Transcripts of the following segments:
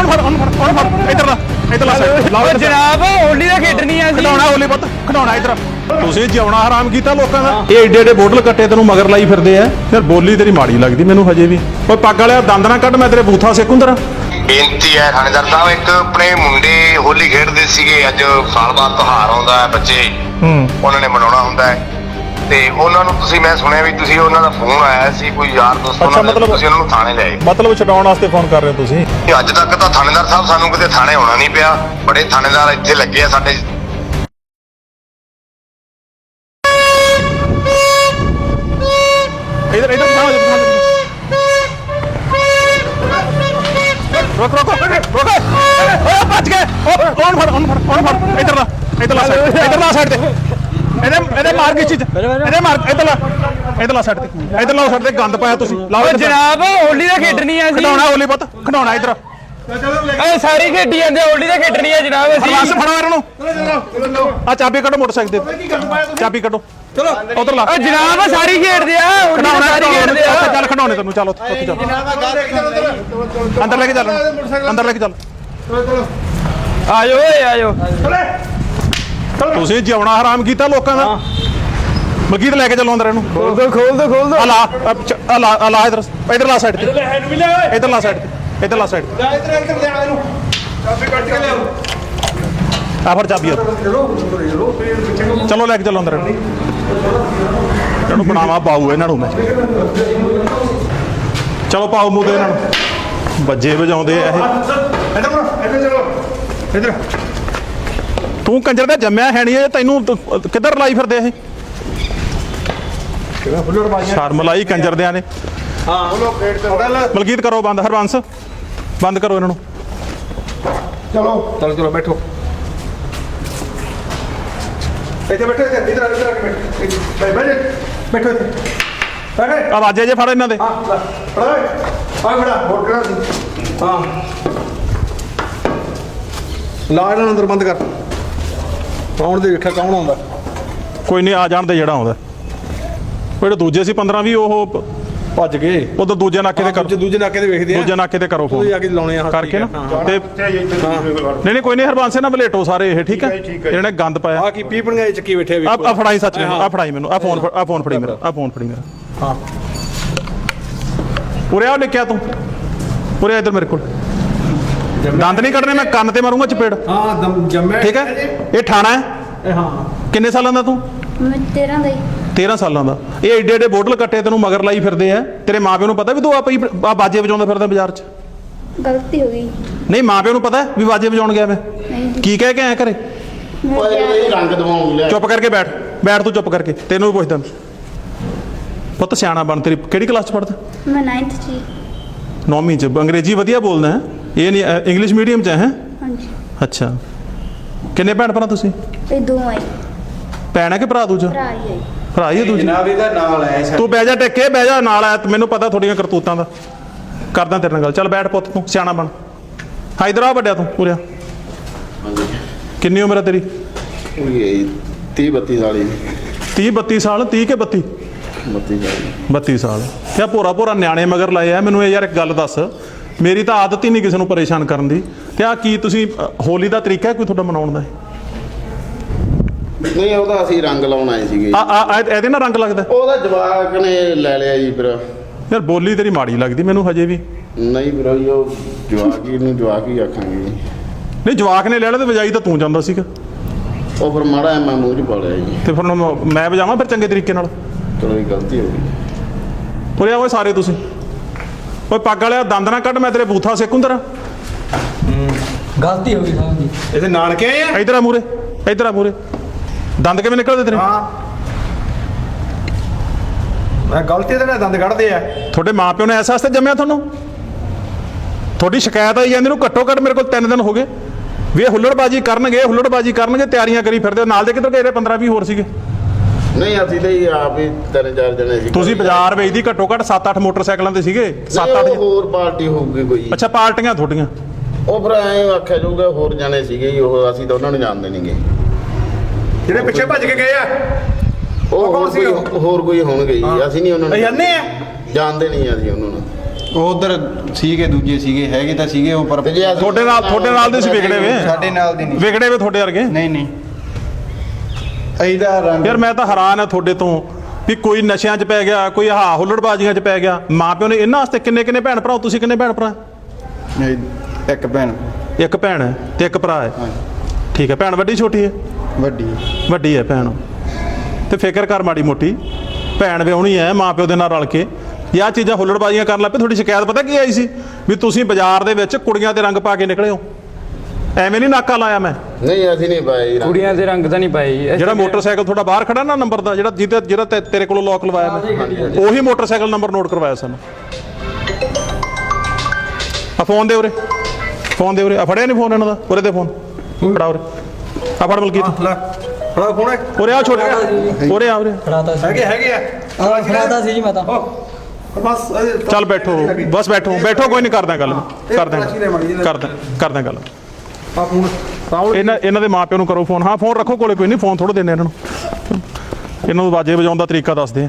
ਉਹਨੂੰ ਫੜ ਉਹਨੂੰ ਫੜ ਉਹਨੂੰ ਫੜ। ਇੱਧਰ ਲਾ ਇੱਧਰ ਲਾ ਓ ਇੱਧਰ ਜਨਾਬ ਹੋਲੀ ਦਾ ਖੇਡਣੀ ਆ ਜੀ। ਖਡਾਉਣਾ ਹੋਲੀ ਪੁੱਤ ਖਡਾਉਣਾ ਇੱਧਰ। ਤੁਸੀਂ ਜਿਉਣਾ ਹਰਾਮ ਕੀਤਾ ਲੋਕਾਂ ਦਾ। ਇਹ ਏਡੇ ਏਡੇ ਬੋਟਲ ਕੱਟੇ ਤੈਨੂੰ ਮਗਰ ਲਾਈ ਫਿਰਦੇ ਆ। ਫਿਰ ਬੋਲੀ ਤੇਰੀ ਮਾੜੀ ਲੱਗਦੀ ਮੈਨੂੰ ਹਜੇ ਵੀ। ਓਏ ਪੱਗ ਵਾਲਿਆ ਦੰਦ ਨਾ ਕੱਢ ਮੈਂ ਤੇਰੇ ਬੂਥਾ ਸੇਕੁੰਦਰ ਬੇਨਤੀ ਹੈ ਥਾਣੇਦਾਰ ਸਾਹਿਬ ਇੱਕ ਆਪਣੇ ਮੁੰਡੇ ਹੋਲੀ ਖੇਡਦੇ ਸੀਗੇ ਅੱਜ ਸਾਲ ਬਾਅਦ ਤਿਉਹਾਰ ਆਉਂਦਾ ਹੈ ਬੱਚੇ। ਹੂੰ। ਉਹਨਾਂ ਨੇ ਮਨਾਉਣਾ ਹੁੰਦਾ ਹੈ। ਤੇ ਉਹਨਾਂ ਨੂੰ ਤੁਸੀਂ ਮੈਂ ਸੁਣਿਆ ਵੀ ਤੁਸੀਂ ਉਹਨਾਂ ਦਾ ਫੋਨ ਆਇਆ ਸੀ ਕੋਈ ਯਾਰ ਦੋਸਤ ਅੱਛਾ, ਉਹਨਾਂ ਦਾ ਮਤਲਬ- ਤੁਸੀਂ ਉਹਨਾਂ ਨੂੰ ਥਾਣੇ ਲੈ ਆਏ। ਮਤਲਬ ਛਡਾਉਣ ਵਾਸਤੇ ਫੋਨ ਕਰ ਰਹੇ ਹੋ ਤੁਸੀਂ? ਤੇ ਅੱਜ ਤੱਕ ਤਾਂ ਥਾਣੇਦਾਰ ਸਾਹਿਬ ਸਾਨੂੰ ਕਿਤੇ ਥਾਣੇ ਆਉਣਾ ਨਹੀਂ ਪਿਆ ਬੜੇ ਥਾਣੇਦਾਰ ਇੱਥੇ ਲੱਗੇ ਆ ਸਾਡੇ। ਇਧਰ ਇਧਰ ਬਿਠਾਓ ਇਧਰ ਰੁਕ ਰੁਕ ਰੁਕ ਓਏ ਭੱਜ ਗਏ। ਓ ਕੌਣ ਫੜ ਉਹਨੂੰ ਫੜ ਉਹਨੂੰ ਫੜ? ਇਧਰ ਲਾ ਇਧਰ ਲਾ side ਤੇ, ਇਧਰ ਲਾ ਸਾਈਡ ਤੇ। ਇਹਦੇ ਇਹਦੇ ਮਾਰ ਕੇ ਚੀਜ਼ ਇਹਦੇ ਮਾਰ ਇਧਰ ਲਾ ਇਧਰ ਲਾ ਸਾਈਡ ਤੇ। ਇਧਰ ਲਾਓ ਸਾਈਡ ਤੇ ਗੰਦ ਪਾਇਆ ਤੁਸੀਂ। ਲਾਓ ਓ। ਜਨਾਬ ਹੋਲੀ ਦਾ ਖੇਡਣੀ ਆ ਜੀ ਖਡਾਉਣਾ ਹੋਲੀ ਪੁੱਤ ਖਡਾਉਣਾ ਇਧਰ। ਓ ਸਾਰੀ ਖੇਡੀ ਜਾਂਦੇ ਹੋਲੀ ਦਾ ਖੇਡਣੀ ਆ ਜਨਾਬ ਅਸੀਂ। ਫੜੋ ਇਹਨਾਂ ਨੂੰ। ਆ ਚਾਬੀ ਕੱਢੋ ਮੋਟਰਸਾਈਕਲ ਦੇ ਚਾਬੀ ਕੱਢੋ। ਚਲੋ। ਉਧਰ ਲਾ। ਓ ਜਨਾਬ ਸਾਰੀ ਖੇਡਦੇ ਆ ਹੋਲੀ ਦਾ ਸਾਰੀ ਖੇਡਦੇ ਆ। ਚੱਲ ਖਡਾਉਣੇ ਤੈਨੂੰ ਚੱਲ ਉੱਥੇ ਚੱਲ। ਅੰਦਰ ਲੈ ਕੇ ਚੱਲ। ਅੰਦਰ ਲੈ ਕੇ ਚੱਲ। ਆਜੋ ਓਏ ਆਜੋ। ਤੁਸੀਂ ਜਿਉਣਾ ਹਰਾਮ ਕੀਤਾ ਲੋਕਾਂ ਦਾ। ਮਲਕੀਤ ਲੈ ਕੇ ਚੱਲੋ ਅੰਦਰ ਇਹਨੂੰ ਖੋਲ ਦੋ ਖੋਲ ਦੋ ਖੋਲ ਦੋ। ਆ ਲਾ ਆ ਚ- ਆ ਲਾ ਆ ਲਾ ਇਧਰ ਇਧਰ ਲਾ ਸਾਈਡ ਤੇ। ਇਧਰ ਲਾ ਸਾਈਡ ਤੇ ਇਧਰ ਲਾ ਸਾਈਡ ਤੇ। ਆ ਫੜ ਚਾਬੀ। ਚਲੋ ਲੈ ਕੇ ਚੱਲੋ ਅੰਦਰ ਇਹਨੂੰ ਇਹਨੂੰ ਬਣਾਵਾ ਪਾਉ ਇਹਨਾਂ ਨੂੰ ਮੈਂ। ਚਲੋ ਪਾਉ ਤੇ ਇਹਨਾਂ ਨੂੰ। ਵੱਜੇ ਵਜਾਉਂਦੇ ਇਹ। ਤੂੰ ਕੰਜਰ ਦਾ ਜੰਮਿਆ ਹੈ ਨਹੀਂ ਇਹ ਤੈਨੂੰ ਤ- ਕਿੱਧਰ ਲਾਈ ਫਿਰਦੇ ਇਹ? ਸ਼ਰਮ ਲਾਈ ਕੰਜਰ ਦਿਆਂ ਨੇ ਮਲਕੀਤ ਕਰੋ। ਬੰਦ ਹਰਬੰਸ। ਬੰਦ ਕਰੋ ਇਹਨਾਂ ਨੂੰ। ਚਲੋ। ਚਲੋ ਬੈਠੋ। ਇੱਥੇ ਬੈਠੋ ਇੱਥੇ ਇਧਰ ਇਧਰ ਆ ਕੇ ਬੈਠੋ ਇੱਥੇ, ਬੈਠ ਬੈਠ ਬੈਠੋ ਇੱਥੇ। ਬੈਠੇ ਆਵਾਜ਼ੇ ਜੇ ਫੜ ਇਹਨਾਂ ਦੇ। ਹਾਂ ਲੈ, ਫੜਾ ਓਏ। ਆ ਫੜਾ। ਹੋਰ ਕਿਹੜਾ ਸੀ? ਹਾਂ। ਲਾ ਇਹਨਾਂ ਨੂੰ ਅੰਦਰ ਬੰਦ ਕਰ। ਆਉਣ ਦੇ ਵੇਖਿਆ ਕੌਣ ਆਉਂਦਾ? ਕੋਈ ਨਹੀਂ ਆ ਜਾਣ ਦੇ ਜਿਹੜਾ ਆਉਂਦਾ। ਉਹ ਜਿਹੜੇ ਦੂਜੇ ਸੀ 15 ਵੀ ਉਹ ਪ- ਭੱਜ ਗਏ। ਉਧਰ ਦੂਜੇ ਨਾਕੇ ਤੇ ਕਰੋ। ਦੂਜੇ ਨਾਕੇ ਤੇ ਵੇਖਦੇ ਆ। ਦੂਜੇ ਨਾਕੇ ਤੇ ਕਰੋ ਫੋਨ ਕੇ ਲਾਉਣੇ ਆ ਕਰਕੇ ਨਾ। ਤੇ ਨਹੀਂ ਨਹੀਂ ਕੋਈ ਨਹੀਂ ਹਰਬੰਸ ਇਹਨਾਂ ਬਲੇਟੋ ਸਾਰੇ ਇਹ ਠੀਕ ਹੈ ਇਹਨਾਂ ਨੇ ਗੰਦ ਪਾਇਆ। ਆ ਕੀ ਪੀਪਣੀਆਂ ਚ ਚੱਕੀ ਬੈਠੇ ਆ ਆ ਫੜਾਈ ਸੱਚ ਮੈਨੂੰ ਆ ਫੜਾਈ ਮੈਨੂੰ ਆ ਫੋਨ ਆ ਫੋਨ ਫੜੀ ਮੇਰਾ ਆ ਫੋਨ ਫੜੀ ਮੇਰਾ। ਹਾਂ। ਉਰੇ ਆ ਲਿਖਿਆ ਤੂੰ। ਉਰੇ ਆ ਇੱਧਰ ਮੇਰੇ ਕੋਲ। ਦੰਦ ਨਹੀਂ ਕੱਢਣੇ ਮੈਂ ਕੰਨ ਤੇ ਮਾਰੂੰਗਾ ਚਪੇੜ। ਹਾਂ ਦਮ ਜੰਮੇ ਠੀਕ ਹੈ? ਇਹ ਠਾਣਾ ਹੈ? ਇਹ ਹਾਂ। ਕਿੰਨੇ ਸਾਲਾਂ ਦਾ ਤੂੰ? ਮੈਂ 13 ਦਾ ਹੀ। 13 ਸਾਲਾਂ ਦਾ। ਇਹ ਏਡੇ ਏਡੇ ਬੋਟਲ ਕੱਟੇ ਤੈਨੂੰ ਮਗਰ ਲਾਈ ਫਿਰਦੇ ਆ। ਤੇਰੇ ਮਾਪਿਓ ਨੂੰ ਪਤਾ ਵੀ ਤੂੰ ਆ ਪਈ ਆ ਬਾਜੇ ਵਜਾਉਂਦਾ ਫਿਰਦਾ ਬਾਜ਼ਾਰ 'ਚ? ਗਲਤੀ ਹੋ ਗਈ। ਨਹੀਂ ਮਾਪਿਓ ਨੂੰ ਪਤਾ ਵੀ ਬਾਜੇ ਵਜਾਉਣ ਗਿਆ ਮੈਂ। ਨਹੀਂ ਕੀ ਕਹਿ ਕੇ ਆਇਆ ਘਰੇ? ਰੰਗ ਦਵਾਉਣ ਚੁੱਪ ਕਰਕੇ ਬੈਠ। ਬੈਠ ਤੂੰ ਚੁੱਪ ਕਰਕੇ। ਤੈਨੂੰ ਵੀ ਪੁੱਛਦਾ ਮੈਂ। ਪੁੱਤ ਸਿਆਣਾ ਬਣ ਤੇਰੀ। ਕਿਹੜੀ ਕਲਾਸ 'ਚ ਪੜਦਾ ਮੈਂ 9th ਚ ਹੀ। ਨੌਵੀਂ 'ਚ। ਅੰਗਰੇਜ਼ੀ ਵਧੀਆ ਬੋਲਦਾ ਹੈ। ਇਹ ਨਹੀਂ ਇੰਗਲਿਸ਼ ਮੀਡੀਅਮ 'ਚ ਹੈ ਹੈਂ? ਹਾਂਜੀ। ਅੱਛਾ। ਕਿੰਨੇ ਭੈਣ ਭਰਾ ਤੁਸੀਂ? ਇਹ ਦੋ ਆਈ ਭੈਣ ਹੈ ਕਿ ਭਰਾ ਦੂਜਾ? ਭਰਾ ਹੀ ਆਈ ਭਰਾ ਹੀ ਹੈ ਦੂਜਾ? ਜਨਾਬ ਇਹਦਾ ਨਾਲ ਆਇਆ ਤੂੰ ਬਹਿ ਜਾ ਟਿੱਕੇ ਬਹਿ ਜਾ ਨਾਲ ਆ ਮੈਨੂੰ ਪਤਾ ਤੁਹਾਡੀਆਂ ਕਰਤੂਤਾਂ ਦਾ। ਕਰਦਾ ਤੇਰੇ ਨਾਲ ਗੱਲ। ਚੱਲ ਬੈਠ ਪੁੱਤ ਤੂੰ ਸਿਆਣਾ ਬਣ। ਹਾਂ ਇਧਰ ਆ ਵੱਡਿਆ ਤੂੰ ਪੂਰਿਆ ਕਿੰਨੀ ਉਮਰ ਹੈ ਤੇਰੀ? ਇਹ 30 32 ਸਾਲੀ 30 32 ਸਾਲ 30 ਕੇ 32 32 ਸਾਲੀ। 32 ਸਾਲ। ਕਿਆ ਭੋਰਾ ਭੋਰਾ ਨਿਆਣੇ ਮਗਰ ਲਾਏ ਆ ਮੈਨੂੰ ਇਹ ਯਾਰ ਇੱਕ ਗੱਲ ਦੱਸ। ਮੇਰੀ ਤਾਂ ਆਦਤ ਹੀ ਨਹੀਂ ਕਿਸੇ ਨੂੰ ਪਰੇਸ਼ਾਨ ਕਰਨ ਦੀ। ਤੇ ਆ ਕੀ ਤੁਸੀਂ ਅ, ਹੋਲੀ ਦਾ ਤਰੀਕਾ ਹੈ ਕੋਈ ਤੁਹਾਡਾ ਮਨਾਉਣ ਦਾ ਨਹੀਂ ਉਹਦਾ ਅਸੀਂ ਰੰਗ ਲਾਉਣ ਆਏ ਸੀਗੇ ਆ ਆ ਆ ਇਹਦੇ ਨਾਲ ਰੰਗ ਲੱਗਦਾ? ਉਹਦਾ ਜਵਾਕ ਨੇ ਲੈ ਲਿਆ ਜੀ ਫਿਰ। ਯਾਰ ਬੋਲੀ ਤੇਰੀ ਮਾੜੀ ਲੱਗਦੀ ਮੈਨੂੰ ਹਜੇ ਵੀ। ਨਹੀਂ ਫਿਰ ਉਹ ਜਵਾਕ ਹੀ ਨੂੰ ਜਵਾਕ ਹੀ ਆਖਾਂਗੇ ਜੀ। ਨਹੀਂ ਜਵਾਕ ਨੇ ਲੈ ਲਿਆ ਤੇ ਵਜਾਈ ਤਾਂ ਤੂੰ ਜਾਂਦਾ ਸੀਗਾ। ਉਹ ਫਿਰ ਮਾੜਾ ਐ ਮੈਂ ਮੂੰਹ 'ਚ ਪਾ ਲਿਆ ਜੀ। ਤੇ ਫਿਰ ਹੁਣ ਮੈਂ ਵਜਾਵਾਂ ਫਿਰ ਚੰਗੇ ਤਰੀਕੇ ਨਾਲ? ਚਲੋ ਇਹ ਗਲਤੀ ਹੋ ਗਈ। ਉਰੇ ਆਓ ਸਾਰੇ ਤੁਸੀਂ। ਓਏ ਪੱਗ ਵਾਲਿਆ ਦੰਦ ਨਾ ਕੱਢ ਮੈਂ ਤੇਰੇ ਬੂਥਾ ਸੇਕੁੰਦਰ ਗਲਤੀ ਹੋ ਗਈ ਸਾਹਿਬ ਜੀ ਇਹਦੇ ਨਾਨਕੇ ਆਏ ਆ? ਇਧਰ ਆ ਮੂਰੇ ਇਧਰ ਆ ਮੂਰੇ ਦੰਦ ਕਿਵੇਂ ਨਿਕਲਦੇ ਤੇਰੇ? ਹਾਂ। ਮੈਂ ਗਲਤੀ ਤੇ ਨਾ ਦੰਦ ਕੱਢਦੇ ਆ। ਤੁਹਾਡੇ ਮਾਪਿਓ ਨੇ ਐਸਾ ਵਾਸਤੇ ਜੰਮਿਆ ਤੁਹਾਨੂੰ? ਤੁਹਾਡੀ ਸ਼ਿਕਾਇਤ ਆਈ ਜਾਂਦੀ ਨੂੰ ਘੱਟੋ ਘੱਟ ਮੇਰੇ ਕੋਲ 3 ਦਿਨ ਹੋ ਗਏ। ਵੀ ਇਹ ਹੁੱਲੜਬਾਜੀ ਕਰਨਗੇ ਹੁੱਲੜਬਾਜੀ ਕਰਨਗੇ ਤਿਆਰੀਆਂ ਕਰੀ ਫਿਰਦੇ ਹੋ। ਨਾਲ ਦੇ ਕਿਧਰ ਗਏ 15 20 ਹੋਰ ਸੀਗੇ। ਨਹੀਂ ਅਸੀਂ ਤਾਂ ਜੀ ਆਪ ਹੀ ਤਿੰਨ ਚਾਰ ਜਣੇ ਸੀ। ਤੁਸੀਂ ਬਾਜ਼ਾਰ ਵੇਚਦੀ ਘੱਟੋ ਘੱਟ 7-8 ਮੋਟਰਸਾਈਕਲਾਂ ਤੇ ਸੀਗੇ? 7-8 7-8 ਹੋਰ ਪਾਰਟੀ ਹੋਊਗੀ ਕੋਈ। ਅੱਛਾ ਪਾਰਟੀਆਂ ਤੁਹਾਡੀਆਂ? ਉਹ ਫਿਰ ਐ ਆਖਿਆ ਜਾਊਗਾ ਹੋਰ ਜਣੇ ਸੀਗੇ ਜੀ ਉਹ ਅਸੀਂ ਤਾਂ ਉਹਨਾਂ ਨੂੰ ਜਾਣਦੇ ਨਹੀਂਗੇ ਜਿਹੜੇ ਪਿੱਛੇ ਭੱਜ ਕੇ ਗਏ ਆ ਉਹ ਕੌਣ ਹੋਰ ਸੀਗਾ? ਕੋਈ ਹੋਰ ਕੋਈ ਹੋਣਗੇ ਜੀ ਅਸੀਂ ਨਹੀਂ ਉਹਨਾਂ ਨੂੰ ਅੰਨੇ ਆ। ਜਾਣਦੇ ਨਹੀਂ ਅਸੀਂ ਉਹਨਾਂ ਨੂੰ। ਉਹ ਉਧਰ ਸੀਗੇ ਦੂਜੇ ਸੀਗੇ ਹੈਗੇ ਤਾਂ ਸੀਗੇ ਉਹ ਪਰ ਤੇ ਜੇ ਅਸੀਂ- ਤੁਹਾਡੇ ਨਾਲ ਤੁਹਾਡੇ ਨਾਲ ਦੇ ਸੀ ਵਿਗੜੇ ਵੇ? ਸਾਡੇ ਨਾਲ ਦੀ ਨਹੀਂ। ਵਿਗੜੇ ਵੇ ਤੁਹਾਡੇ ਵਰਗੇ? ਨਹੀਂ ਨਹੀਂ। ਇਹਦਾ ਰੰਗ ਯਾਰ ਮੈਂ ਤਾਂ ਹੈਰਾਨ ਆ ਤੁਹਾਡੇ ਤੋਂ ਵੀ ਕੋਈ ਨਸ਼ਿਆਂ 'ਚ ਪੈ ਗਿਆ ਕੋਈ ਹਾ ਹੁੱਲੜਬਾਜ਼ੀਆਂ 'ਚ ਪੈ ਗਿਆ। ਮਾਂ ਪਿਓ ਨੇ ਇਹਨਾਂ ਵਾਸਤੇ ਕਿੰਨੇ ਕਿੰਨੇ ਭੈਣ ਭਰਾ ਹੋ? ਤੁਸੀਂ ਕਿੰਨੇ ਭੈਣ ਭਰਾ? ਇੱਕ ਭੈਣ। ਇੱਕ ਭੈਣ ਹੈ ਤੇ ਇੱਕ ਭਰਾ ਹੈ। ਠੀਕ ਹੈ ਭੈਣ ਵੱਡੀ ਛੋਟੀ ਹੈ? ਵੱਡੀ ਵੱਡੀ ਹੈ ਭੈਣ। ਤੇ ਫਿਕਰ ਕਰ ਮਾੜੀ ਮੋਟੀ ਭੈਣ ਵਿਆਹੁਣੀ ਹੈ ਮਾਂ ਪਿਓ ਦੇ ਨਾਲ ਰਲ ਕੇ। ਇਹ ਆਹ ਚੀਜ਼ਾਂ ਹੁੱਲੜਬਾਜ਼ੀਆਂ ਕਰਨ ਲੱਗ ਪਏ ਤੁਹਾਡੀ ਸ਼ਿਕਾਇਤ ਪਤਾ ਕੀ ਆਈ ਸੀ? ਵੀ ਤੁਸੀਂ ਬਾਜ਼ਾਰ ਦੇ ਵਿੱਚ ਕੁੜੀਆਂ ਦੇ ਰੰਗ ਪਾ ਕੇ ਨਿਕਲੇ ਹੋ। ਐਵੇਂ ਨਹੀਂ ਨਾਕਾ ਲਾਇਆ ਮੈਂ। ਨਹੀਂ ਅਸੀਂ ਨਹੀਂ ਪਾਏ ਜੀ। ਕੁੜੀਆਂ ਦੇ ਰੰਗ ਤਾਂ ਨਹੀਂ ਪਾਏ ਜੀ। ਜਿਹੜਾ ਮੋਟਰਸਾਈਕਲ ਤੁਹਾਡਾ ਬਾਹਰ ਖੜਾ ਨਾ ਨੰਬਰ ਦਾ ਜਿਹੜਾ ਜਿਹਦੇ ਜਿਹੜਾ ਤੇ- ਤੇਰੇ ਕੋਲੋਂ ਲੋਕ ਲਵਾਇਆ ਮੈਂ। ਉਹੀ ਮੋਟਰਸਾਈਕਲ ਨੰਬਰ ਨੋਟ ਕਰਵਾਇਆ ਸਾਨੂੰ। ਆ ਫੋਨ ਦੇ ਉਰੇ। ਫੋਨ ਦੇ ਉਰੇ। ਆ ਫੜਿਆ ਨਹੀਂ ਫੋਨ ਇਹਨਾਂ ਦਾ? ਉਰੇ ਦੇ ਫੋਨ ਫੜਾ ਉਰੇ। ਆ ਫੜ ਮਲਕੀਤ ਲੈ। ਹਾਂ ਫੋਨ ਹੈ ਉਰੇ ਆ ਛੋਟੇ ਉਰੇ ਆ ਉਰੇ। ਹੈਗੇ ਹੈਗੇ ਆ। ਹਾਂ ਫੜਾਤਾ ਸੀ ਜੀ ਮੈਂ ਤਾਂ। ਉਹ, ਬਸ ਅਜੇ- ਚੱਲ ਬੈਠੋ। ਬਸ ਬੈਠੋ। ਬੈਠੋ ਕੋਈ ਨਹੀਂ ਕਰਦਾ ਗੱਲ। ਕਰਦਾ। ਕਰਦਾ ਕਰਦਾ ਗੱਲ। ਆ ਫੋਨ ਸਾਹਮਣੇ ਇਹਨਾਂ ਇਹਨਾਂ ਦੇ ਮਾਪਿਆਂ ਨੂੰ ਕਰੋ ਫੋਨ ਹਾਂ ਫੋਨ ਰੱਖੋ ਕੋਲੇ, ਕੋਈ ਨਹੀਂ ਫੋਨ ਥੋੜਾ ਦੇਣੇ ਇਹਨਾਂ ਨੂੰ। ਇਹਨਾਂ ਨੂੰ ਬਾਜੇ ਵਜਾਉਣ ਦਾ ਤਰੀਕਾ ਦੱਸਦੇ ਆ।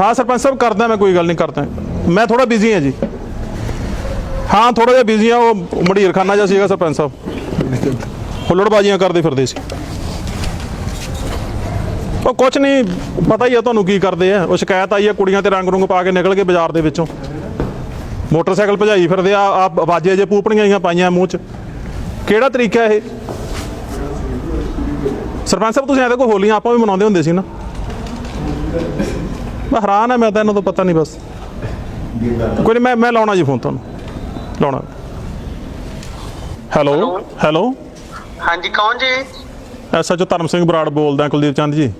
ਹਾਂ, ਸਰਪੰਚ ਸਾਹਿਬ, ਕਰਦਾ ਮੈਂ, ਕੋਈ ਗੱਲ ਨਹੀਂ, ਕਰਦਾ। ਮੈਂ ਥੋੜਾ ਬਿਜ਼ੀ ਹਾਂ ਜੀ। ਹਾਂ ਥੋੜਾ ਜਿਹਾ ਬਿਜ਼ੀ ਆ ਉਹ ਮੜੀਰ ਜਿਹਾ ਸੀਗਾ ਸਰਪੰਚ ਸਾਹਿਬ। ਹੁੱਲੜਬਾਜ਼ੀਆਂ ਕਰਦੇ ਫਿਰਦੇ ਸੀ। ਉਹ ਕੁਛ ਨਹੀਂ, ਪਤਾ ਹੀ ਆ ਤੁਹਾਨੂੰ ਕੀ ਕਰਦੇ ਆ। ਉਹ ਸ਼ਿਕਾਇਤ ਆਈ ਆ, ਕੁੜੀਆਂ ਤੇ ਰੰਗ ਰੁੰਗ ਪਾ ਕੇ ਨਿਕਲ ਕੇ ਬਾਜ਼ਾਰ ਦੇ ਵਿੱਚੋਂ। ਮੋਟਰਸਾਈਕਲ ਭਜਾਈ ਫਿਰਦੇ ਆ ਆ ਬਾਜੇ ਜੇ ਪੂਪਣੀਆਂ ਜਿਹੀਆਂ ਪਾਈਆਂ ਮੂੰਹ 'ਚ। ਕਿਹੜਾ ਤਰੀਕਾ ਇਹ? ਸਰਪੰਚ ਸਾਹਿਬ ਤੁਸੀਂ ਐਂ ਦੇਖੋ ਹੋਲੀਆਂ ਆਪਾਂ ਵੀ ਮਨਾਉਂਦੇ ਹੁੰਦੇ ਸੀ ਨਾ। ਮੈਂ ਹੈਰਾਨ ਆ ਮੈਂ ਤਾਂ ਇਹਨਾਂ ਤੋਂ ਪਤਾ ਨਹੀਂ ਬਸ। ਕੋਈ ਨਹੀਂ ਮੈਂ ਮੈਂ ਲਾਉਣਾ ਜੀ ਫੋਨ ਤੁਹਾਨੂੰ। ਲਾਉਣਾ। Hello hello. ਹਾਂਜੀ ਕੌਣ ਜੀ? ਐਸਐਚਓ ਧਰਮ ਸਿੰਘ ਬਰਾੜ ਬੋਲਦਾ ਕੁਲਦੀਪ ਚੰਦ ਜੀ।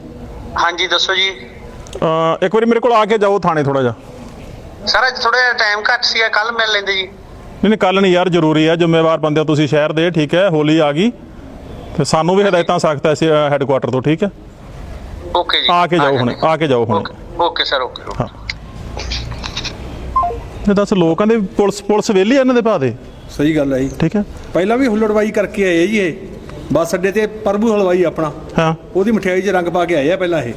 ਹਾਂਜੀ ਦੱਸੋ ਜੀ। ਇੱਕ ਵਾਰੀ ਮੇਰੇ ਕੋਲ ਆ ਕੇ ਜਾਓ ਥਾਣੇ ਥੋੜਾ ਜਿਹਾ। ਸਰ ਅੱਜ ਥੋੜਾ ਜਿਹਾ ਟਾਈਮ ਘੱਟ ਸੀਗਾ ਕੱਲ ਮਿਲ ਲੈਂਦੇ ਜੀ। ਨਹੀਂ ਨਹੀਂ ਕੱਲ ਨਹੀਂ ਯਾਰ ਜ਼ਰੂਰੀ ਹੈ ਜ਼ਿੰਮੇਵਾਰ ਬੰਦੇ ਹੋ ਤੁਸੀਂ ਸ਼ਹਿਰ ਦੇ ਠੀਕ ਹੈ ਹੋਲੀ ਆ ਗਈ। ਤੇ ਸਾਨੂੰ ਵੀ ਹਦਾਇਤਾਂ ਸਖਤ ਐ ਸੀ ਹੈੱਡਕੁਆਟਰ ਤੋਂ ਠੀਕ ਹੈ? ਓਕੇ ਜੀ। ਆ ਕੇ ਜਾਓ ਹੁਣੇ ਆ ਕੇ ਜਾਓ ਹੁਣੇ। Okay sir okay okay. ਇਹ ਦੱਸ ਲੋਕਾਂ ਦੇ ਪੁਲਿਸ ਪੁਲਿਸ ਵੇਲੀ ਇਹਨਾਂ ਦੇ ਭਾ ਦੇ? ਸਹੀ ਗੱਲ ਹੈ ਜੀ। ਠੀਕ ਹੈ? ਪਹਿਲਾਂ ਵੀ ਹੁੱਲੜਬਾਈ ਕਰਕੇ ਆਏ ਆ ਜੀ ਇਹ। ਬੱਸ ਅੱਡੇ ਤੇ ਪ੍ਰਭੂ ਹਲਵਾਈ ਆਪਣਾ। ਹਾਂ। ਉਹਦੀ ਮਠਿਆਈ 'ਚ ਰੰਗ ਪਾ ਕੇ ਆਏ ਆ ਪਹਿਲਾਂ ਇਹ।